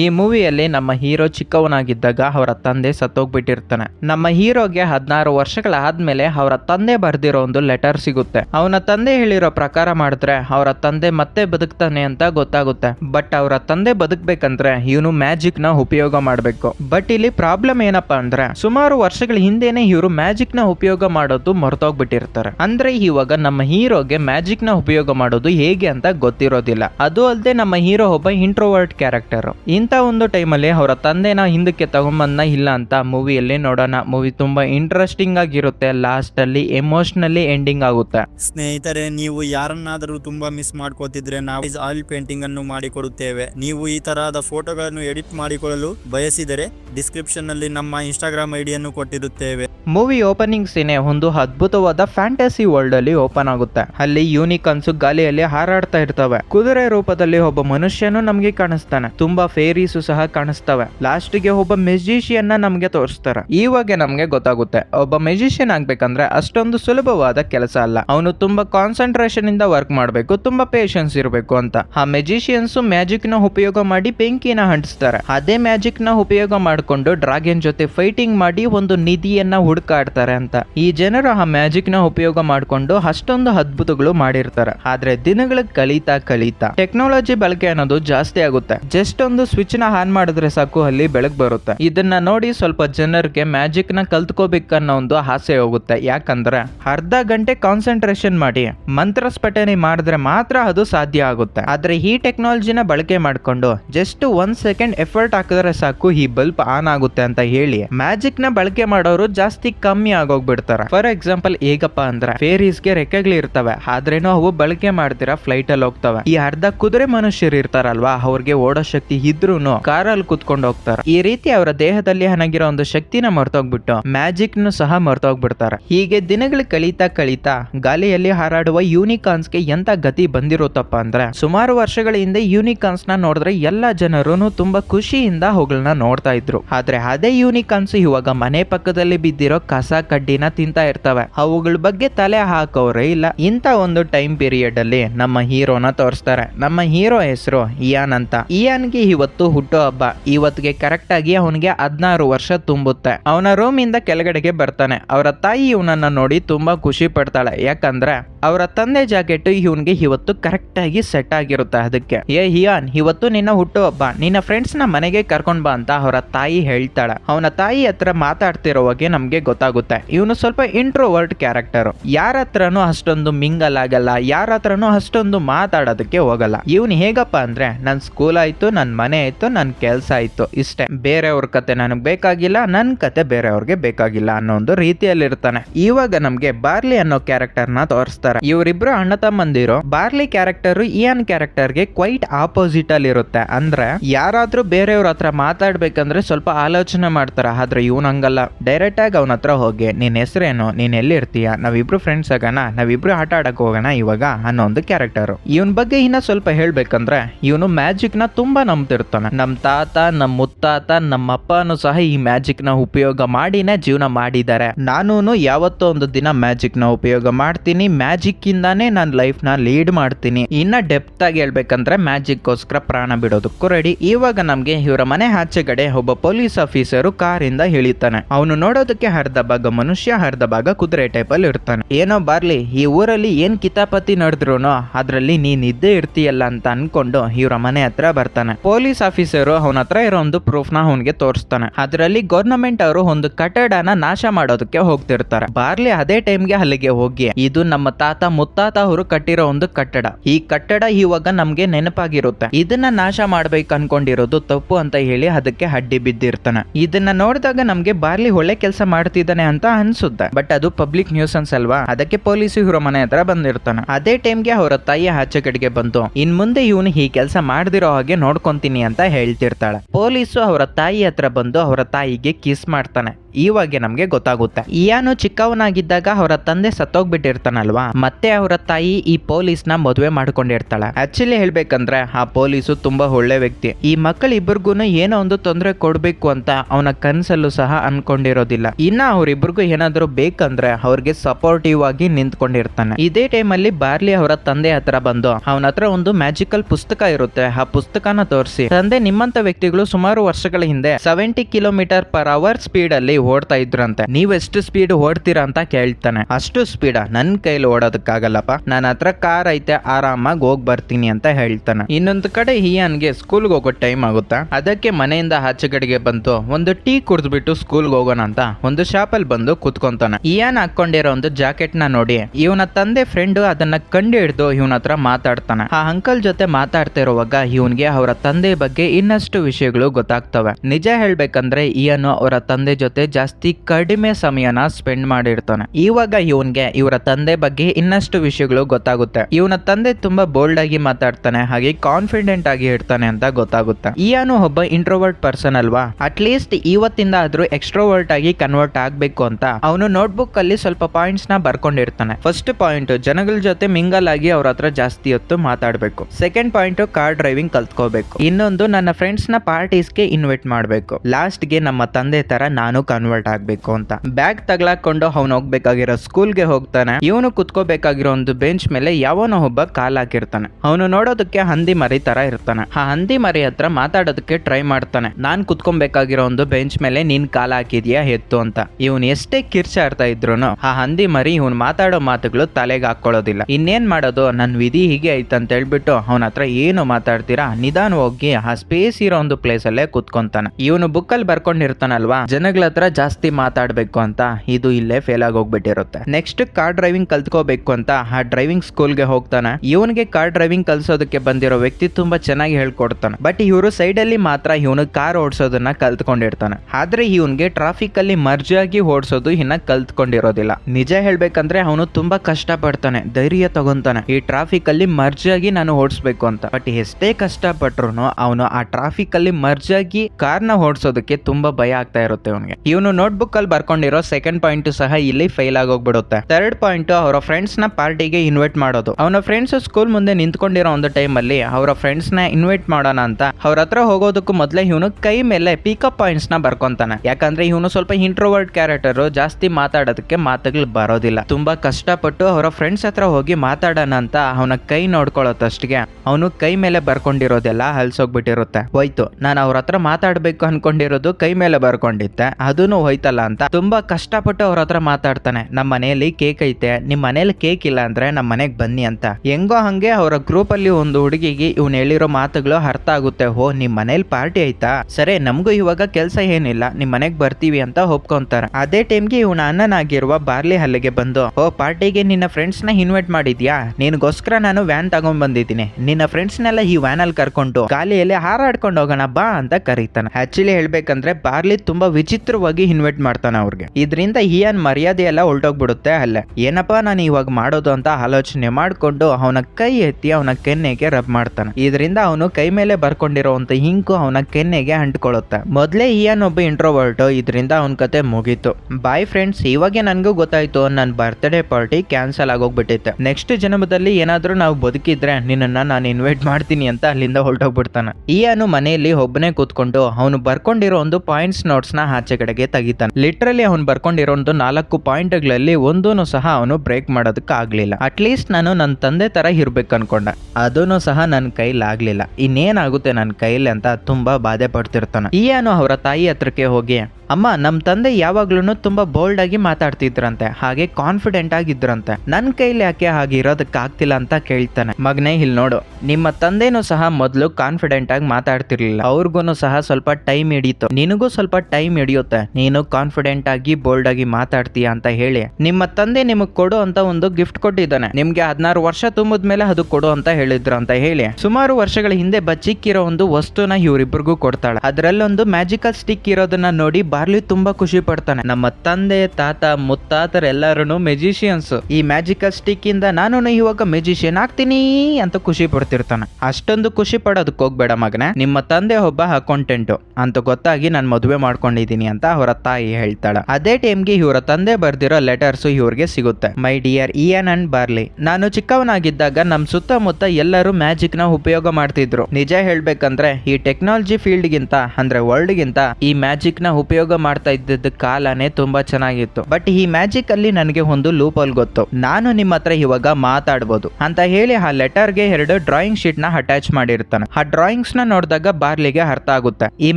ಈ ಮೂವಿಯಲ್ಲಿ ನಮ್ಮ ಹೀರೋ ಚಿಕ್ಕವನಾಗಿದ್ದಾಗ ಅವರ ತಂದೆ ಸತ್ತೋಗ್ಬಿಟ್ಟಿರ್ತಾನೆ. ನಮ್ಮ ಹೀರೋಗೆ ಹದಿನಾರು ವರ್ಷಗಳಾದ್ಮೇಲೆ ಅವರ ತಂದೆ ಬರ್ದಿರೋ ಒಂದು ಲೆಟರ್ ಸಿಗುತ್ತೆ. ಅವನ ತಂದೆ ಹೇಳಿರೋ ಪ್ರಕಾರ ಮಾಡಿದ್ರೆ ಅವರ ತಂದೆ ಮತ್ತೆ ಬದುಕ್ತಾನೆ ಅಂತ ಗೊತ್ತಾಗುತ್ತೆ. ಬಟ್ ಅವರ ತಂದೆ ಬದುಕ್ಬೇಕಂದ್ರೆ ಇವನು ಮ್ಯಾಜಿಕ್ನ ಉಪಯೋಗ ಮಾಡಬೇಕು. ಬಟ್ ಇಲ್ಲಿ ಪ್ರಾಬ್ಲಮ್ ಏನಪ್ಪಾ ಅಂದ್ರೆ ಸುಮಾರು ವರ್ಷಗಳ ಹಿಂದೆನೆ ಇವರು ಮ್ಯಾಜಿಕ್ನ ಉಪಯೋಗ ಮಾಡೋದು ಮರ್ತೋಗ್ಬಿಟ್ಟಿರ್ತಾರೆ. ಅಂದ್ರೆ ಇವಾಗ ನಮ್ಮ ಹೀರೋಗೆ ಮ್ಯಾಜಿಕ್ನ ಉಪಯೋಗ ಮಾಡೋದು ಹೇಗೆ ಅಂತ ಗೊತ್ತಿರೋದಿಲ್ಲ. ಅದು ಅಲ್ಲದೆ ನಮ್ಮ ಹೀರೋ ಒಬ್ಬ ಇಂಟ್ರೋವರ್ಟ್ ಕ್ಯಾರೆಕ್ಟರ್ ಇಂಥ ಒಂದು ಟೈಮಲ್ಲಿ ಅವರ ತಂದೆನ ಹಿಂದಕ್ಕೆ ತಗೊಂಬಂದ ಇಲ್ಲ ಅಂತ ಮೂವಿಯಲ್ಲಿ ನೋಡೋಣ. ಮೂವಿ ತುಂಬಾ ಇಂಟ್ರೆಸ್ಟಿಂಗ್ ಆಗಿರುತ್ತೆ. ಲಾಸ್ಟ್ ಅಲ್ಲಿ ಎಮೋಷನಲಿ ಎಂಡಿಂಗ್ ಆಗುತ್ತೆ. ಸ್ನೇಹಿತರೆ ನೀವು ಯಾರನ್ನಾದರೂ ತುಂಬಾ ಮಿಸ್ ಮಾಡ್ಕೋತಿದ್ರೆ ನಾವು ಆಯಿಲ್ ಪೇಂಟಿಂಗ್ ಅನ್ನು ಮಾಡಿಕೊಡುತ್ತೇವೆ. ನೀವು ಈ ತರಹದ ಫೋಟೋಗಳನ್ನು ಎಡಿಟ್ ಮಾಡಿಕೊಳ್ಳಲು ಬಯಸಿದರೆ ಡಿಸ್ಕ್ರಿಪ್ಷನ್ನಲ್ಲಿ ನಮ್ಮ ಇನ್ಸ್ಟಾಗ್ರಾಮ್ ಐಡಿಯನ್ನು ಕೊಟ್ಟಿರುತ್ತೇವೆ. ಮೂವಿ ಓಪನಿಂಗ್ ಸೀನೆ ಒಂದು ಅದ್ಭುತವಾದ ಫ್ಯಾಂಟಸಿ ವರ್ಲ್ಡ್ ಅಲ್ಲಿ ಓಪನ್ ಆಗುತ್ತೆ. ಅಲ್ಲಿ ಯೂನಿಕ್ ಅನ್ಸು ಗಾಲಿಯಲ್ಲಿ ಹಾರಾಡ್ತಾ ಇರ್ತವೆ. ಕುದುರೆ ರೂಪದಲ್ಲಿ ಒಬ್ಬ ಮನುಷ್ಯನು ನಮಗೆ ಕಾಣಿಸ್ತಾನೆ. ತುಂಬಾ ಫೇರೀಸು ಸಹ ಕಾಣಿಸ್ತವೆ. ಲಾಸ್ಟ್ಗೆ ಒಬ್ಬ ಮೆಜಿಷಿಯನ್ ನಮ್ಗೆ ತೋರಿಸ್ತಾರೆ. ಇವಾಗ ನಮ್ಗೆ ಗೊತ್ತಾಗುತ್ತೆ, ಒಬ್ಬ ಮೆಜಿಷಿಯನ್ ಆಗ್ಬೇಕಂದ್ರೆ ಅಷ್ಟೊಂದು ಸುಲಭವಾದ ಕೆಲಸ ಅಲ್ಲ. ಅವನು ತುಂಬಾ ಕಾನ್ಸಂಟ್ರೇಷನ್ ಇಂದ ವರ್ಕ್ ಮಾಡಬೇಕು, ತುಂಬಾ ಪೇಷನ್ಸ್ ಇರಬೇಕು ಅಂತ. ಆ ಮೆಜಿಷಿಯನ್ಸ್ ಮ್ಯಾಜಿಕ್ನ ಉಪಯೋಗ ಮಾಡಿ ಬೆಂಕಿನ ಹಂಟಿಸ್ತಾರೆ ಅದೇ ಮ್ಯಾಜಿಕ್ನ ಉಪಯೋಗ ಮಾಡಿಕೊಂಡು ಡ್ರಾಗನ್ ಜೊತೆ ಫೈಟಿಂಗ್ ಮಾಡಿ ಒಂದು ನಿಧಿಯನ್ನ ಹುಡುಕಾಡ್ತಾರೆ ಅಂತ. ಈ ಜನರು ಆ ಮ್ಯಾಜಿಕ್ನ ಉಪಯೋಗ ಮಾಡಿಕೊಂಡು ಅಷ್ಟೊಂದು ಅದ್ಭುತಗಳು ಮಾಡಿರ್ತಾರೆ. ಆದ್ರೆ ದಿನಗಳ ಕಲಿತಾ ಕಲಿತಾ ಟೆಕ್ನಾಲಜಿ ಬಳಕೆ ಅನ್ನೋದು ಜಾಸ್ತಿ ಆಗುತ್ತೆ. ಜಸ್ಟ್ ಒಂದು ನ ಆನ್ ಮಾಡಿದ್ರೆ ಸಾಕು, ಅಲ್ಲಿ ಬೆಳಕು ಬರುತ್ತೆ. ಇದನ್ನ ನೋಡಿ ಸ್ವಲ್ಪ ಜನರಿಗೆ ಮ್ಯಾಜಿಕ್ನ ಕಲ್ತ್ಕೋಬೇಕನ್ನೋ ಒಂದು ಆಸೆ ಹೋಗುತ್ತೆ. ಯಾಕಂದ್ರೆ ಅರ್ಧ ಗಂಟೆ ಕಾನ್ಸಂಟ್ರೇಷನ್ ಮಾಡಿ ಮಂತ್ರ ಸ್ಪಟನೆ ಮಾಡಿದ್ರೆ ಮಾತ್ರ ಅದು ಸಾಧ್ಯ ಆಗುತ್ತೆ. ಆದ್ರೆ ಈ ಟೆಕ್ನಾಲಜಿನ ಬಳಕೆ ಮಾಡ್ಕೊಂಡು ಜಸ್ಟ್ ಒಂದ್ ಸೆಕೆಂಡ್ ಎಫರ್ಟ್ ಹಾಕಿದ್ರೆ ಸಾಕು, ಈ ಬಲ್ಬ್ ಆನ್ ಆಗುತ್ತೆ ಅಂತ ಹೇಳಿ ಮ್ಯಾಜಿಕ್ನ ಬಳಕೆ ಮಾಡೋರು ಜಾಸ್ತಿ ಕಮ್ಮಿ ಆಗೋಗ್ಬಿಡ್ತಾರೆ. ಫಾರ್ ಎಕ್ಸಾಂಪಲ್ ಹೇಗಪ್ಪ ಅಂದ್ರೆ ಫೇರೀಸ್ಗೆ ಇರ್ತವೆ, ಆದ್ರೇನು ಅವು ಬಳಕೆ ಮಾಡ್ತೀರಾ ಫ್ಲೈಟ್ ಅಲ್ಲಿ ಹೋಗ್ತವೆ. ಈ ಅರ್ಧ ಕುದುರೆ ಮನುಷ್ಯರು ಇರ್ತಾರಲ್ವಾ, ಅವ್ರಿಗೆ ಓಡೋ ಶಕ್ತಿ ಇದ್ರೂನು ಕಾರಲ್ಲಿ ಕುತ್ಕೊಂಡು ಹೋಗ್ತಾರೆ. ಈ ರೀತಿ ಅವರ ದೇಹದಲ್ಲಿ ಹನಗಿರೋ ಒಂದು ಶಕ್ತಿನ ಮರ್ತೋಗ್ಬಿಟ್ಟು ಮ್ಯಾಜಿಕ್ ನು ಸಹ ಮರ್ತೋಗ್ಬಿಡ್ತಾರೆ. ಹೀಗೆ ದಿನಗಳು ಕಳೀತಾ ಕಳೀತಾ ಗಾಲಿಯಲ್ಲಿ ಹಾರಾಡುವ ಯೂನಿಕಾನ್ಸ್ಗೆ ಎಂತ ಗತಿ ಬಂದಿರುತ್ತಪ್ಪ ಅಂದ್ರೆ, ಸುಮಾರು ವರ್ಷಗಳ ಹಿಂದೆ ಯೂನಿಕಾನ್ಸ್ನ ನೋಡಿದ್ರೆ ಎಲ್ಲಾ ಜನರು ತುಂಬಾ ಖುಷಿಯಿಂದ ಅವುಗಳನ್ನ ನೋಡ್ತಾ ಇದ್ರು. ಆದ್ರೆ ಅದೇ ಯೂನಿಕಾನ್ಸ್ ಇವಾಗ ಮನೆ ಪಕ್ಕದಲ್ಲಿ ಬಿದ್ದಿರೋ ಕಸ ಕಡ್ಡಿನ ತಿಂತಾ ಇರ್ತವೆ. ಅವುಗಳ ಬಗ್ಗೆ ತಲೆ ಹಾಕೋರೇ ಇಲ್ಲ. ಇಂತ ಒಂದು ಟೈಮ್ ಪೀರಿಯಡ್ ಅಲ್ಲಿ ನಮ್ಮ ಹೀರೋನ ತೋರಿಸ್ತಾರೆ. ನಮ್ಮ ಹೀರೋ ಹೆಸರು ಇಯಾನ್ ಅಂತ. ಇಯಾನ್ಗೆ ಇವತ್ತು ಹುಟ್ಟೋ ಹಬ್ಬ. ಇವತ್ತಿಗೆ ಕರೆಕ್ಟ್ ಆಗಿ ಅವನಿಗೆ ಹದಿನಾರು ವರ್ಷ ತುಂಬುತ್ತೆ. ಅವನ ರೂಮ್ ಇಂದ ಕೆಳಗಡೆಗೆ ಬರ್ತಾನೆ. ಅವರ ತಾಯಿ ಇವನನ್ನ ನೋಡಿ ತುಂಬಾ ಖುಷಿ ಪಡ್ತಾಳೆ. ಯಾಕಂದ್ರೆ ಅವರ ತಂದೆ ಜಾಕೆಟ್ ಇವನ್ಗೆ ಇವತ್ತು ಕರೆಕ್ಟ್ ಆಗಿ ಸೆಟ್ ಆಗಿರುತ್ತೆ ಅದಕ್ಕೆ. ಏ, ಹಿಯಾನ್, ಇವತ್ತು ನಿನ್ನ ಹುಟ್ಟು ಹಬ್ಬ. ನಿನ್ನ ಫ್ರೆಂಡ್ಸ್ನ ಮನೆಗೆ ಕರ್ಕೊಂಡ್ ಬಾ ಅಂತ ಅವರ ತಾಯಿ ಹೇಳ್ತಾಳೆ. ಅವನ ತಾಯಿ ಹತ್ರ ಮಾತಾಡ್ತಿರೋವಾಗೆ ನಮ್ಗೆ ಗೊತ್ತಾಗುತ್ತೆ. ಇವನು ಸ್ವಲ್ಪ ಇಂಟ್ರೋವರ್ಟ್ ಕ್ಯಾರೆಕ್ಟರ್ ಯಾರ ಹತ್ರನೂ ಅಷ್ಟೊಂದು ಮಿಂಗಲ್ ಆಗಲ್ಲ. ಯಾರ ಹತ್ರನೂ ಅಷ್ಟೊಂದು ಮಾತಾಡೋದಕ್ಕೆ ಹೋಗಲ್ಲ. ಇವನು ಹೇಗಪ್ಪ ಅಂದ್ರೆ, ನನ್ ಸ್ಕೂಲ್ ಆಯ್ತು, ನನ್ ಮನೆ ಆಯ್ತು, ನನ್ ಕೆಲ್ಸ ಆಯ್ತು, ಇಷ್ಟೇ. ಬೇರೆಯವ್ರ ಕತೆ ನನಗೆ ಬೇಕಾಗಿಲ್ಲ, ನನ್ ಕತೆ ಬೇರೆಯವ್ರಿಗೆ ಬೇಕಾಗಿಲ್ಲ ಅನ್ನೋ ಒಂದು ರೀತಿಯಲ್ಲಿ ಇರ್ತಾನೆ ಇವಾಗ ನಮ್ಗೆ ಬಾರ್ಲಿ ಅನ್ನೋ ಕ್ಯಾರೆಕ್ಟರ್ನ ತೋರಿಸ್ತಾರೆ. ಇವರಿಬ್ರು ಅಣ್ಣ ತಮ್ಮಂದಿರು. ಬಾರ್ಲಿ ಕ್ಯಾರೆಕ್ಟರ್ ಇಯಾನ್ ಕ್ಯಾರೆಕ್ಟರ್ಗೆ ಕ್ವೈಟ್ ಆಪೋಸಿಟ್ ಅಲ್ಲಿ ಇರುತ್ತೆ ಅಂದ್ರೆ ಯಾರಾದ್ರೂ ಬೇರೆಯವ್ರ ಹತ್ರ ಮಾತಾಡ್ಬೇಕಂದ್ರೆ ಸ್ವಲ್ಪ ಆಲೋಚನೆ ಮಾಡ್ತಾರ. ಆದ್ರೆ ಇವನ್ ಹಂಗಲ್ಲ. ಡೈರೆಕ್ಟ್ ಆಗಿ ಅವನ ಹತ್ರ ಹೋಗಿ, ನಿನ್ ಹೆಸರೇನು? ನೀನ್ ಎಲ್ಲಿ ಇರ್ತೀಯ ನಾವಿಬ್ರು ಫ್ರೆಂಡ್ಸ್ ಆಗೋಣ, ನಾವಿಬ್ರು ಆಟ ಆಡಕ್ ಹೋಗೋಣ ಇವಾಗ ಅನ್ನೋ ಒಂದು ಕ್ಯಾರೆಕ್ಟರ್. ಇವನ್ ಬಗ್ಗೆ ಇನ್ನ ಸ್ವಲ್ಪ ಹೇಳ್ಬೇಕಂದ್ರೆ, ಇವನು ಮ್ಯಾಜಿಕ್ನ ತುಂಬಾ ನಂಬ್ತಿರ್ತಾನೆ. ನಮ್ ತಾತ ನಮ್ಮ ಮುತ್ತಾತ ನಮ್ಮ ಅಪ್ಪನೂ ಸಹ ಈ ಮ್ಯಾಜಿಕ್ನ ಉಪಯೋಗ ಮಾಡಿನೇ ಜೀವನ ಮಾಡಿದ್ದಾರೆ. ನಾನು ಯಾವತ್ತೋ ಒಂದು ದಿನ ಮ್ಯಾಜಿಕ್ನ ಉಪಯೋಗ ಮಾಡ್ತೀನಿ. ಮ್ಯಾಜಿಕ್ ಇಂದಾನೇ ನಾನು ಲೈಫ್ನ ಲೀಡ್ ಮಾಡ್ತೀನಿ. ಇನ್ನ ಡೆಪ್ತ್ ಆಗಿ ಹೇಳ್ಬೇಕಂದ್ರೆ ಮ್ಯಾಜಿಕ್ ಗೋಸ್ಕರ ಪ್ರಾಣ ಬಿಡೋದಕ್ಕೂ ರೆಡಿ ಇವಾಗ ನಮ್ಗೆ ಇವರ ಮನೆ ಆಚೆಗಡೆ ಒಬ್ಬ ಪೊಲೀಸ್ ಆಫೀಸರು ಕಾರಿಂದ ಇಳಿತಾನೆ. ಅವನು ನೋಡೋದಕ್ಕೆ ಅರ್ಧ ಭಾಗ ಮನುಷ್ಯ, ಅರ್ಧ ಭಾಗ ಕುದುರೆ ಟೈಪ್ ಅಲ್ಲಿ ಇರ್ತಾನೆ. ಏನೋ ಬಾರ್ಲಿ, ಈ ಊರಲ್ಲಿ ಏನ್ ಕಿತಾಪತಿ ನಡೆದ್ರು ಅದ್ರಲ್ಲಿ ನೀನ್ ಇದ್ದೇ ಇರ್ತೀಯಲ್ಲ ಅಂತ ಅನ್ಕೊಂಡು ಇವರ ಮನೆ ಹತ್ರ ಬರ್ತಾನೆ. ಪೊಲೀಸ್ ಆಫೀಸರು ಅವನ ಹತ್ರ ಇರೋ ಒಂದು ಪ್ರೂಫ್ನ ಅವನಿಗೆ ತೋರಿಸ್ತಾನೆ. ಅದರಲ್ಲಿ ಗವರ್ನಮೆಂಟ್ ಅವರು ಒಂದು ಕಟ್ಟಡನ ನಾಶ ಮಾಡೋದಕ್ಕೆ ಹೋಗ್ತಿರ್ತಾರೆ. ಬಾರ್ಲಿ ಅದೇ ಟೈಮ್ಗೆ ಅಲ್ಲಿಗೆ ಹೋಗಿ. ಇದು ನಮ್ಮ ತಾತ ಮುತ್ತಾತ ಅವರು ಕಟ್ಟಿರೋ ಒಂದು ಕಟ್ಟಡ. ಈ ಕಟ್ಟಡ ಇವಾಗ ನಮ್ಗೆ ನೆನಪಾಗಿರುತ್ತೆ. ಇದನ್ನ ನಾಶ ಮಾಡ್ಬೇಕು ಅನ್ಕೊಂಡಿರೋದು ತಪ್ಪು ಅಂತ ಹೇಳಿ ಅದಕ್ಕೆ ಅಡ್ಡಿ ಬಿದ್ದಿರ್ತಾನೆ. ಇದನ್ನ ನೋಡಿದಾಗ ನಮ್ಗೆ ಬಾರ್ಲಿ ಒಳ್ಳೆ ಕೆಲಸ ಮಾಡ್ತಿದ್ದಾನೆ ಅಂತ ಅನ್ಸುತ್ತೆ. ಬಟ್ ಅದು ಪಬ್ಲಿಕ್ ನ್ಯೂಸನ್ಸ್ ಅಲ್ವಾ? ಅದಕ್ಕೆ ಪೊಲೀಸ್ ಇವ್ರ ಮನೆ ಹತ್ರ ಬಂದಿರ್ತಾನೆ. ಅದೇ ಟೈಮ್ಗೆ ಅವರ ತಾಯಿ ಆಚೆ ಕಡೆಗೆ ಬಂತು ಇನ್ ಮುಂದೆ ಇವನು ಈ ಕೆಲಸ ಮಾಡ್ದಿರೋ ಹಾಗೆ ನೋಡ್ಕೊಂತೀನಿ ಅಂತ ಹೇಳ್ತಿರ್ತಾಳೆ. ಪೊಲೀಸು ಅವರ ತಾಯಿ ಹತ್ರ ಬಂದು ಅವರ ತಾಯಿಗೆ ಕಿಸ್ ಮಾಡ್ತಾನೆ. ಇವಾಗ ನಮಗೆ ಗೊತ್ತಾಗುತ್ತೆ. ಇಯಾನು ಚಿಕ್ಕವನಾಗಿದ್ದಾಗ ಅವರ ತಂದೆ ಸತ್ತೋಗ್ಬಿಟ್ಟಿರ್ತಾನಲ್ವಾ? ಮತ್ತೆ ಅವರ ತಾಯಿ ಈ ಪೊಲೀಸ್ನ ಮದುವೆ ಮಾಡ್ಕೊಂಡಿರ್ತಾಳೆ. ಆಕ್ಚುಲಿ ಹೇಳ್ಬೇಕಂದ್ರೆ ಆ ಪೊಲೀಸು ತುಂಬಾ ಒಳ್ಳೆ ವ್ಯಕ್ತಿ. ಈ ಮಕ್ಕಳಿಬ್ಬರಿಗೂ ಏನೋ ಒಂದು ತೊಂದರೆ ಕೊಡ್ಬೇಕು ಅಂತ ಅವನ ಕನಸಲ್ಲೂ ಸಹ ಅನ್ಕೊಂಡಿರೋದಿಲ್ಲ. ಇನ್ನ ಅವ್ರಿಬ್ರಿಗೂ ಏನಾದ್ರು ಬೇಕಂದ್ರೆ ಅವ್ರಿಗೆ ಸಪೋರ್ಟಿವ್ ಆಗಿ ನಿಂತ್ಕೊಂಡಿರ್ತಾನೆ. ಇದೇ ಅಲ್ಲಿ ಬಾರ್ಲಿ ಅವರ ತಂದೆ ಹತ್ರ ಬಂದು, ಅವನ ಹತ್ರ ಒಂದು ಮ್ಯಾಜಿಕಲ್ ಪುಸ್ತಕ ಇರುತ್ತೆ, ಆ ಪುಸ್ತಕನ ತೋರಿಸಿ. ತಂದೆ ನಿಮ್ಮಂತ ವ್ಯಕ್ತಿಗಳು ಸುಮಾರು ವರ್ಷಗಳ ಹಿಂದೆ seventy kilometre per hour speed ಅಲ್ಲಿ ಓಡ್ತಾ ಇದ್ರಂತೆ. ನೀವ್ ಎಷ್ಟು ಸ್ಪೀಡ್ ಓಡ್ತೀರಾ ಅಂತ ಕೇಳ್ತಾನೆ. ಅಷ್ಟು ಸ್ಪೀಡ್ ನನ್ ಕೈಲಿ ಓಡೋದಕ್ಕಾಗಲ್ಲಪ್ಪ. ನನ್ನ ಹತ್ರ ಕಾರ್ ಐತೆ, ಆರಾಮಾಗಿ ಹೋಗ್ ಬರ್ತೀನಿ ಅಂತ ಹೇಳ್ತಾನೆ. ಇನ್ನೊಂದು ಕಡೆ ಹಿಯಾನ್ಗೆ ಸ್ಕೂಲ್ಗೆ ಹೋಗೋ ಟೈಮ್ ಆಗುತ್ತಾ? ಅದಕ್ಕೆ ಮನೆಯಿಂದ ಆಚೆ ಬಂತು. ಒಂದು ಟೀ ಕುಡಿದ್ಬಿಟ್ಟು ಸ್ಕೂಲ್ಗೆ ಹೋಗೋಣ ಅಂತ. ಒಂದು ಶಾಪ್ ಅಲ್ಲಿ ಬಂದು ಕುತ್ಕೊಂತಾನೆ. ಇಯಾನ್ ಹಾಕೊಂಡಿರೋ ಒಂದು ಜಾಕೆಟ್ನ ನೋಡಿ. ಇವನ ತಂದೆ ಫ್ರೆಂಡ್ ಅದನ್ನ ಕಂಡು ಹಿಡಿದು ಇವನ ಹತ್ರ ಮಾತಾಡ್ತಾನೆ. ಆ ಅಂಕಲ್ ಜೊತೆ ಮಾತಾಡ್ತಾ ಇರುವಾಗ ಇವನ್ಗೆ ಅವರ ತಂದೆ ಬಗ್ಗೆ ಇನ್ನಷ್ಟು ವಿಷಯಗಳು ಗೊತ್ತಾಗ್ತವೆ. ನಿಜ ಹೇಳ್ಬೇಕಂದ್ರೆ ಇಯನು ಅವರ ತಂದೆ ಜೊತೆ ಜಾಸ್ತಿ ಕಡಿಮೆ ಸಮಯನ ಸ್ಪೆಂಡ್ ಮಾಡಿರ್ತಾನೆ. ಇವಾಗ ಇವನ್ಗೆ ಇವರ ತಂದೆ ಬಗ್ಗೆ ಇನ್ನಷ್ಟು ವಿಷಯಗಳು ಗೊತ್ತಾಗುತ್ತೆ. ಇವನ ತಂದೆ ತುಂಬಾ ಬೋಲ್ಡ್ ಆಗಿ ಮಾತಾಡ್ತಾನೆ, ಹಾಗೆ ಕಾನ್ಫಿಡೆಂಟ್ ಆಗಿ ಇರ್ತಾನೆ ಅಂತ ಗೊತ್ತಾಗುತ್ತೆ. ಇಯಾನು ಒಬ್ಬ ಇಂಟ್ರೋವರ್ಟ್ ಪರ್ಸನ್ ಅಲ್ವಾ? ಅಟ್ ಲೀಸ್ಟ್ ಇವತ್ತಿಂದ ಆದ್ರೂ ಎಕ್ಸ್ಟ್ರೋವರ್ಟ್ ಆಗಿ ಕನ್ವರ್ಟ್ ಆಗ್ಬೇಕು ಅಂತ ಅವನು ನೋಟ್ಬುಕ್ ಅಲ್ಲಿ ಸ್ವಲ್ಪ ಪಾಯಿಂಟ್ಸ್ನ ಬರ್ಕೊಂಡಿರ್ತಾನೆ. ಫಸ್ಟ್ ಪಾಯಿಂಟ್ ಜನಗಳ ಜೊತೆ ಮಿಂಗಲ್ ಆಗಿ ಅವ್ರ ಹತ್ರ ಜಾಸ್ತಿ ಹೊತ್ತು ಮಾತಾಡ್ಬೇಕು. ಸೆಕೆಂಡ್ ಪಾಯಿಂಟ್ ಕಾರ್ ಡ್ರೈವಿಂಗ್ ಕಲ್ತ್ಕೋಬೇಕು. ಇನ್ನೊಂದು ನನ್ನ ಫ್ರೆಂಡ್ಸ್ನ ಪಾರ್ಟೀಸ್ಗೆ ಇನ್ವೈಟ್ ಮಾಡ್ಬೇಕು. ಲಾಸ್ಟ್ಗೆ ನಮ್ಮ ತಂದೆ ತರ ನಾನು ಆಗ್ಬೇಕು ಅಂತ. ಬ್ಯಾಗ್ ತಗ್ಲಾಕೊಂಡು ಅವ್ನು ಹೋಗ್ಬೇಕಾಗಿರೋ ಸ್ಕೂಲ್ಗೆ ಹೋಗ್ತಾನೆ. ಇವನು ಕುತ್ಕೋಬೇಕಾಗಿರೋ ಒಂದು ಬೆಂಚ್ ಮೇಲೆ ಯಾವನೋ ಒಬ್ಬ ಕಾಲ್ ಹಾಕಿರ್ತಾನೆ. ಅವನು ನೋಡೋದಕ್ಕೆ ಹಂದಿ ಮರಿ ತರ ಇರ್ತಾನೆ. ಆ ಹಂದಿ ಮರಿ ಹತ್ರ ಮಾತಾಡೋದಕ್ಕೆ ಟ್ರೈ ಮಾಡ್ತಾನೆ. ನಾನ್ ಕುತ್ಕೊಬೇಕಾಗಿರೋ ಒಂದು ಬೆಂಚ್ ಮೇಲೆ ನೀನ್ ಕಾಲ್ ಹಾಕಿದ್ಯಾ ಎತ್ತು ಅಂತ. ಇವನ್ ಎಷ್ಟೇ ಕಿರ್ಚಾಡ್ತಾ ಇದ್ರು ಆ ಹಂದಿ ಮರಿ ಇವನ್ ಮಾತಾಡೋ ಮಾತುಗಳು ತಲೆಗೆ ಹಾಕೊಳ್ಳೋದಿಲ್ಲ. ಇನ್ನೇನ್ ಮಾಡೋದು? ನನ್ ವಿಧಿ ಹೀಗೆ ಅಂತ ಹೇಳ್ಬಿಟ್ಟು ಅವನ ಹತ್ರ ಏನು ಮಾತಾಡ್ತೀರಾ? ನಿಧಾನ ಹೋಗಿ ಆ ಸ್ಪೇಸ್ ಇರೋ ಒಂದು ಪ್ಲೇಸ್ ಅಲ್ಲೇ ಕುತ್ಕೊಂತಾನೆ. ಇವನು ಬುಕ್ ಅಲ್ಲಿ ಬರ್ಕೊಂಡಿರ್ತಾನಲ್ವಾ? ಜನಗಳ ಹತ್ರ ಜಾಸ್ತಿ ಮಾತಾಡಬೇಕು ಅಂತ ಇದು ಇಲ್ಲೇ ಫೇಲ್ ಆಗಿ ಹೋಗ್ಬಿಟ್ಟಿರುತ್ತೆ. ನೆಕ್ಸ್ಟ್ ಕಾರ್ ಡ್ರೈವಿಂಗ್ ಕಲ್ತ್ಕೋಬೇಕು ಅಂತ ಆ ಡ್ರೈವಿಂಗ್ ಸ್ಕೂಲ್ಗೆ ಹೋಗ್ತಾನೆ. ಇವನಿಗೆ ಕಾರ್ ಡ್ರೈವಿಂಗ್ ಕಲ್ಸೋದಕ್ಕೆ ಬಂದಿರೋ ವ್ಯಕ್ತಿ ತುಂಬಾ ಚೆನ್ನಾಗಿ ಹೇಳ್ಕೊಡ್ತಾನೆ. ಬಟ್ ಇವರು ಸೈಡ್ ಅಲ್ಲಿ ಮಾತ್ರ ಇವನು ಕಾರ್ ಓಡಿಸೋದನ್ನ ಕಲ್ತ್ಕೊಂಡಿರ್ತಾನೆ. ಆದ್ರೆ ಇವನ್ಗೆ ಟ್ರಾಫಿಕ್ ಅಲ್ಲಿ ಮರ್ಜಿಯಾಗಿ ಓಡಿಸೋದು ಇನ್ನ ಕಲ್ತ್ಕೊಂಡಿರೋದಿಲ್ಲ. ನಿಜ ಹೇಳ್ಬೇಕಂದ್ರೆ ಅವನು ತುಂಬಾ ಕಷ್ಟ ಪಡ್ತಾನೆ ಧೈರ್ಯ ತಗೊಂತಾನೆ. ಈ ಟ್ರಾಫಿಕ್ ಅಲ್ಲಿ ಮರ್ಜಿಯಾಗಿ ನಾನು ಓಡಿಸ್ಬೇಕು ಅಂತ. ಬಟ್ ಎಷ್ಟೇ ಕಷ್ಟ ಪಟ್ರು ಅವನು ಆ ಟ್ರಾಫಿಕ್ ಅಲ್ಲಿ ಮರ್ಜಿಯಾಗಿ ಕಾರ್ ಕಾರ್ನ ಓಡಿಸೋದಕ್ಕೆ ತುಂಬಾ ಭಯ ಆಗ್ತಾ ಇರುತ್ತೆ ಅವನಿಗೆ ಇವನು ನೋಟ್ಬುಕ್ ಅಲ್ಲಿ ಬರ್ಕೊಂಡಿರೋ ಸೆಕೆಂಡ್ ಪಾಯಿಂಟ್ ಸಹ ಇಲ್ಲಿ ಫೈಲ್ ಆಗೋಗ್ಬಿಡುತ್ತೆ. ಥರ್ಡ್ ಪಾಯಿಂಟ್ ಅವರ ಫ್ರೆಂಡ್ಸ್ನ ಪಾರ್ಟಿಗೆ ಇನ್ವೈಟ್ ಮಾಡೋದು. ಅವನ ಫ್ರೆಂಡ್ಸ್ ಸ್ಕೂಲ್ ಮುಂದೆ ನಿಂತ್ಕೊಂಡಿರೋ ಒಂದು ಟೈಮ್ ಅಲ್ಲಿ ಅವರ ಫ್ರೆಂಡ್ಸ್ನ ಇನ್ವೈಟ್ ಮಾಡೋಣ ಅಂತ ಅವ್ರ ಹತ್ರ ಹೋಗೋದಕ್ಕೂ ಮೊದಲೇ ಇವನು ಕೈ ಮೇಲೆ ಪಿಕಪ್ ಪಾಯಿಂಟ್ಸ್ನ ಬರ್ಕೊಂತಾನೆ. ಯಾಕಂದ್ರೆ ಇವನು ಸ್ವಲ್ಪ ಇಂಟ್ರೋವರ್ಡ್ ಕ್ಯಾರೆಕ್ಟರ್ ಜಾಸ್ತಿ ಮಾತಾಡೋದಕ್ಕೆ ಮಾತುಗಳು ಬರೋದಿಲ್ಲ. ತುಂಬಾ ಕಷ್ಟಪಟ್ಟು ಅವರ ಫ್ರೆಂಡ್ಸ್ ಹತ್ರ ಹೋಗಿ ಮಾತಾಡೋಣ ಅಂತ ಅವನ ಕೈ ನೋಡ್ಕೊಳ್ಳೋತಷ್ಟಿಗೆ ಅವನು ಕೈ ಮೇಲೆ ಬರ್ಕೊಂಡಿರೋದೆಲ್ಲ ಹಲ್ಸೋಗ್ಬಿಟ್ಟಿರುತ್ತೆ ಹೋಯ್ತು, ನಾನು ಅವ್ರ ಹತ್ರ ಮಾತಾಡ್ಬೇಕು ಅನ್ಕೊಂಡಿರೋದು ಕೈ ಮೇಲೆ ಬರ್ಕೊಂಡಿದ್ದೆ. ಅದನ್ನು ಹೋಯ್ತಲ್ಲ ಅಂತ ತುಂಬಾ ಕಷ್ಟಪಟ್ಟು ಅವ್ರ ಹತ್ರ ಮಾತಾಡ್ತಾನೆ. ನಮ್ಮ ಮನೆಯಲ್ಲಿ ಕೇಕ್ ಐತೆ. ನಿಮ್ ಮನೇಲಿ ಕೇಕ್ ಇಲ್ಲ ಅಂದ್ರೆ ನಮ್ಮ ಮನೆಗೆ ಬನ್ನಿ ಅಂತ. ಹೆಂಗೋ ಹಂಗೆ ಅವರ ಗ್ರೂಪ್ ಅಲ್ಲಿ ಒಂದು ಹುಡುಗಿಗೆ ಇವ್ನು ಹೇಳಿರೋ ಮಾತುಗಳು ಅರ್ಥ ಆಗುತ್ತೆ. ಹೋ ನಿಮ್ ಮನೇಲಿ ಪಾರ್ಟಿ ಆಯ್ತಾ? ಸರಿ, ನಮಗೂ ಇವಾಗ ಕೆಲಸ ಏನಿಲ್ಲ. ನಿಮ್ ಮನೆಗ್ ಬರ್ತೀವಿ ಅಂತ ಒಪ್ಕೊಂತಾರೆ. ಅದೇ ಟೈಮ್ಗೆ ಇವನ ಅಣ್ಣನಾಗಿರುವ ಬಾರ್ಲಿ ಹಲ್ಲಿಗೆ ಬಂದು ಓ ಪಾರ್ಟಿಗೆ ನಿನ್ನ ಫ್ರೆಂಡ್ಸ್ನ ಇನ್ವೈಟ್ ಮಾಡಿದ್ಯಾ? ನಿನ್ಗೋಸ್ಕರ ನಾನು ವ್ಯಾನ್ ತಗೊಂಡ್ ಬಂದಿದ್ದೀನಿ. ನಿನ್ನ ಫ್ರೆಂಡ್ಸ್ ನೆಲ್ಲ ಈ ವ್ಯಾನ್ ಅಲ್ಲಿ ಕರ್ಕೊಂಡು, ಗಾಲಿಯಲ್ಲಿ ಹಾರಾಡ್ಕೊಂಡು ಹೋಗೋಣ ಬಾ ಅಂತ ಕರೀತಾನೆ. ಆಕ್ಚುಲಿ ಹೇಳ್ಬೇಕಂದ್ರೆ ಬಾರ್ಲಿ ತುಂಬಾ ವಿಚಿತ್ರವಾಗಿ ಇನ್ವೈಟ್ ಮಾಡ್ತಾನೆ ಅವ್ರಿಗೆ. ಇದರಿಂದ ಹಿಯನ್ ಮರ್ಯಾದೆ ಎಲ್ಲ ಹೊಲ್ಟೋಗ್ಬಿಡುತ್ತೆ ಅಲ್ಲೇ. ಏನಪ್ಪಾ ನಾನು ಇವಾಗ ಮಾಡೋದು ಅಂತ ಆಲೋಚನೆ ಮಾಡ್ಕೊಂಡು ಅವನ ಕೈ ಎತ್ತಿ ಅವನ ಕೆನ್ನೆಗೆ ರಬ್ ಮಾಡ್ತಾನೆ. ಇದರಿಂದ ಅವನು ಕೈ ಮೇಲೆ ಬರ್ಕೊಂಡಿರೋಂತ ಹಿಂಕು ಅವನ ಕೆನ್ನೆಗೆ ಅಂಟ್ಕೊಳ್ಳುತ್ತೆ. ಮೊದ್ಲೇ ಹಿಯನ್ ಒಬ್ಬ ಇಂಟ್ರೋವರ್ಟ್ ಇದರಿಂದ ಅವನ ಕತೆ ಮುಗೀತು. ಬಾಯ್ ಫ್ರೆಂಡ್ಸ್ ಇವಾಗೆ ನನಗೂ ಗೊತ್ತಾಯ್ತು ನನ್ನ ಬರ್ತ್ಡೇ ಪಾರ್ಟಿ ಕ್ಯಾನ್ಸಲ್ ಆಗೋಗ್ಬಿಟ್ಟಿತ್ತು. ನೆಕ್ಸ್ಟ್ ಜನ್ಮದಲ್ಲಿ ಏನಾದರೂ ನಾವು ಬದುಕಿದ್ರೆ ನಿನ್ನನ್ನ ನಾನು ಇನ್ವೈಟ್ ಮಾಡ್ತೀನಿ ಅಂತ ಅಲ್ಲಿಂದ ಹೊರಟೋಗ್ಬಿಡ್ತಾನೆ ಇಯಾನು ಮನೆಯಲ್ಲಿ ಒಬ್ಬನೇ ಕೂತ್ಕೊಂಡು ಅವನು ಬರ್ಕೊಂಡಿರೋ ಒಂದು ಪಾಯಿಂಟ್ಸ್ ನೋಟ್ಸ್ನ ಆಚೆ ಕಡೆಗೆ ತೆಗಿತಾನೆ. ಲಿಟ್ರಲಿ ಅವನು ಬರ್ಕೊಂಡಿರೋ ಒಂದು ನಾಲ್ಕು ಪಾಯಿಂಟ್ಗಳಲ್ಲಿ ಒಂದೂನು ಸಹ ಅವನು ಬ್ರೇಕ್ ಮಾಡೋದಕ್ಕೆ ಆಗ್ಲಿಲ್ಲ. ಅಟ್ಲೀಸ್ಟ್ ನಾನು ನನ್ನ ತಂದೆ ತರ ಇರ್ಬೇಕು ಅನ್ಕೊಂಡ ಅದೂ ಸಹ ನನ್ನ ಕೈಲಿ ಆಗ್ಲಿಲ್ಲ. ಇನ್ನೇನಾಗುತ್ತೆ ನನ್ನ ಕೈಲಿ ಅಂತ ತುಂಬಾ ಬಾಧೆ ಪಡ್ತಿರ್ತಾನೆ. ಈಯನು ಅವರ ತಾಯಿ ಹತ್ರಕ್ಕೆ ಹೋಗಿ ಅಮ್ಮ ನಮ್ಮ ತಂದೆ ಯಾವಾಗ್ಲೂ ತುಂಬಾ ಬೋಲ್ಡ್ ಆಗಿ ಮಾತಾಡ್ತಿದ್ರಂತೆ, ಹಾಗೆ ಕಾನ್ಫಿಡೆಂಟ್ ಆಗಿದ್ರಂತೆ. ನನ್ನ ಕೈಲಿ ಯಾಕೆ ಹಾಗೆ ಇರೋದಕ್ಕೆ ಆಗ್ತಿಲ್ಲ ಅಂತ ಕೇಳ್ತಾನೆ. ಮಗನೇ ಇಲ್ಲಿ ನೋಡು. ನಿಮ್ಮ ತಂದೆನೂ ಸಹ ಮೊದಲು ಕಾನ್ಫಿಡೆಂಟ್ ಆಗಿ ಮಾತಾಡ್ತಿರ್ಲಿಲ್ಲ. ಅವ್ರಿಗೂ ಸಹ ಸ್ವಲ್ಪ ಟೈಮ್ ಹಿಡಿಯಿತು ನಿನಗೂ ಸ್ವಲ್ಪ ಟೈಮ್ ಹಿಡಿಯುತ್ತೆ. ನೀನು ಕಾನ್ಫಿಡೆಂಟ್ ಆಗಿ ಬೋಲ್ಡ್ ಆಗಿ ಮಾತಾಡ್ತೀಯ ಅಂತ ಹೇಳಿ. ನಿಮ್ಮ ತಂದೆ ನಿಮಗ್ ಕೊಡು ಅಂತ ಒಂದು ಗಿಫ್ಟ್ ಕೊಟ್ಟಿದ್ದಾನೆ. ನಿಮ್ಗೆ ಹದಿನಾರು ವರ್ಷ ತುಂಬಿದ್ಮೇಲೆ ಅದು ಕೊಡು ಅಂತ ಹೇಳಿದ್ರು ಅಂತ ಹೇಳಿ. ಸುಮಾರು ವರ್ಷಗಳ ಹಿಂದೆ ಬಚ್ಚಿಕ್ಕಿರೋ ಒಂದು ವಸ್ತುನ ಇವರಿಬ್ಬರಿಗೂ ಕೊಡ್ತಾಳೆ. ಅದ್ರಲ್ಲೊಂದು ಮ್ಯಾಜಿಕಲ್ ಸ್ಟಿಕ್ ಇರೋದನ್ನ ನೋಡಿ ಬಾರ್ಲಿ ತುಂಬಾ ಖುಷಿ ಪಡ್ತಾನೆ. ನಮ್ಮ ತಂದೆ, ತಾತ ಮುತ್ತಾತರೆಲ್ಲರೂ ಮೆಜಿಷಿಯನ್ಸ್ ಈ ಮ್ಯಾಜಿಕಲ್ ಸ್ಟಿಕ್ ಇಂದ ನಾನು ಇವಾಗ ಮೆಜಿಷಿಯನ್ ಆಗ್ತೀನಿ ಅಂತ ಖುಷಿ ಪಡ್ತಿರ್ತಾನೆ. ಅಷ್ಟೊಂದು ಖುಷಿ ಪಡೋದಕ್ಕೆ ಹೋಗ್ಬೇಡ ಮಗನೇ. ನಿಮ್ಮ ತಂದೆ ಒಬ್ಬ ಅಕೌಂಟೆಂಟ್ ಅಂತ ಗೊತ್ತಾಗಿ ನಾನು ಮದುವೆ ಮಾಡ್ಕೊಂಡಿದ್ದೀನಿ ಅಂತ ಅವರ ತಾಯಿ ಹೇಳ್ತಾಳೆ. ಅದೇ ಟೈಮ್ಗೆ ಇವರ ತಂದೆ ಬರ್ದಿರೋ ಲೆಟರ್ಸ್ ಇವ್ರಿಗೆ ಸಿಗುತ್ತೆ. My dear Ian and Barley ನಾನು ಚಿಕ್ಕವನಾಗಿದ್ದಾಗ ನಮ್ ಸುತ್ತಮುತ್ತ ಎಲ್ಲರೂ ಮ್ಯಾಜಿಕ್ನ ಉಪಯೋಗ ಮಾಡ್ತಿದ್ರು. ನಿಜ ಹೇಳ್ಬೇಕಂದ್ರೆ, ಈ ಟೆಕ್ನಾಲಜಿ ಫೀಲ್ಡ್ ಗಿಂತ, ಅಂದ್ರೆ ವರ್ಲ್ಡ್ ಗಿಂತ ಈ ಮ್ಯಾಜಿಕ್ನ ಉಪಯೋಗ ಉಪಯೋಗ ಮಾಡ್ತಾ ಇದ್ದಿದ್ದ ಕಾಲನೇ ತುಂಬಾ ಚೆನ್ನಾಗಿತ್ತು. ಬಟ್ ಈ ಮ್ಯಾಜಿಕ್ ಅಲ್ಲಿ ನನಗೆ ಒಂದು ಲೂಪ್ ಅಲ್ಲಿ ಗೊತ್ತು. ನಾನು ನಿಮ್ಮ ಹತ್ರ ಇವಾಗ ಮಾತಾಡ್ಬೋದು. ಅಂತ ಹೇಳಿ ಆ ಲೆಟರ್ಗೆ ಎರಡು ಡ್ರಾಯಿಂಗ್ ಶೀಟ್ನ ಅಟ್ಯಾಚ್ ಮಾಡಿರ್ತಾನೆ. ಆ ಡ್ರಾಯಿಂಗ್ಸ್ನ ನೋಡಿದಾಗ ಬಾರ್ಲಿಗೆ ಅರ್ಥ ಆಗುತ್ತೆ. ಈ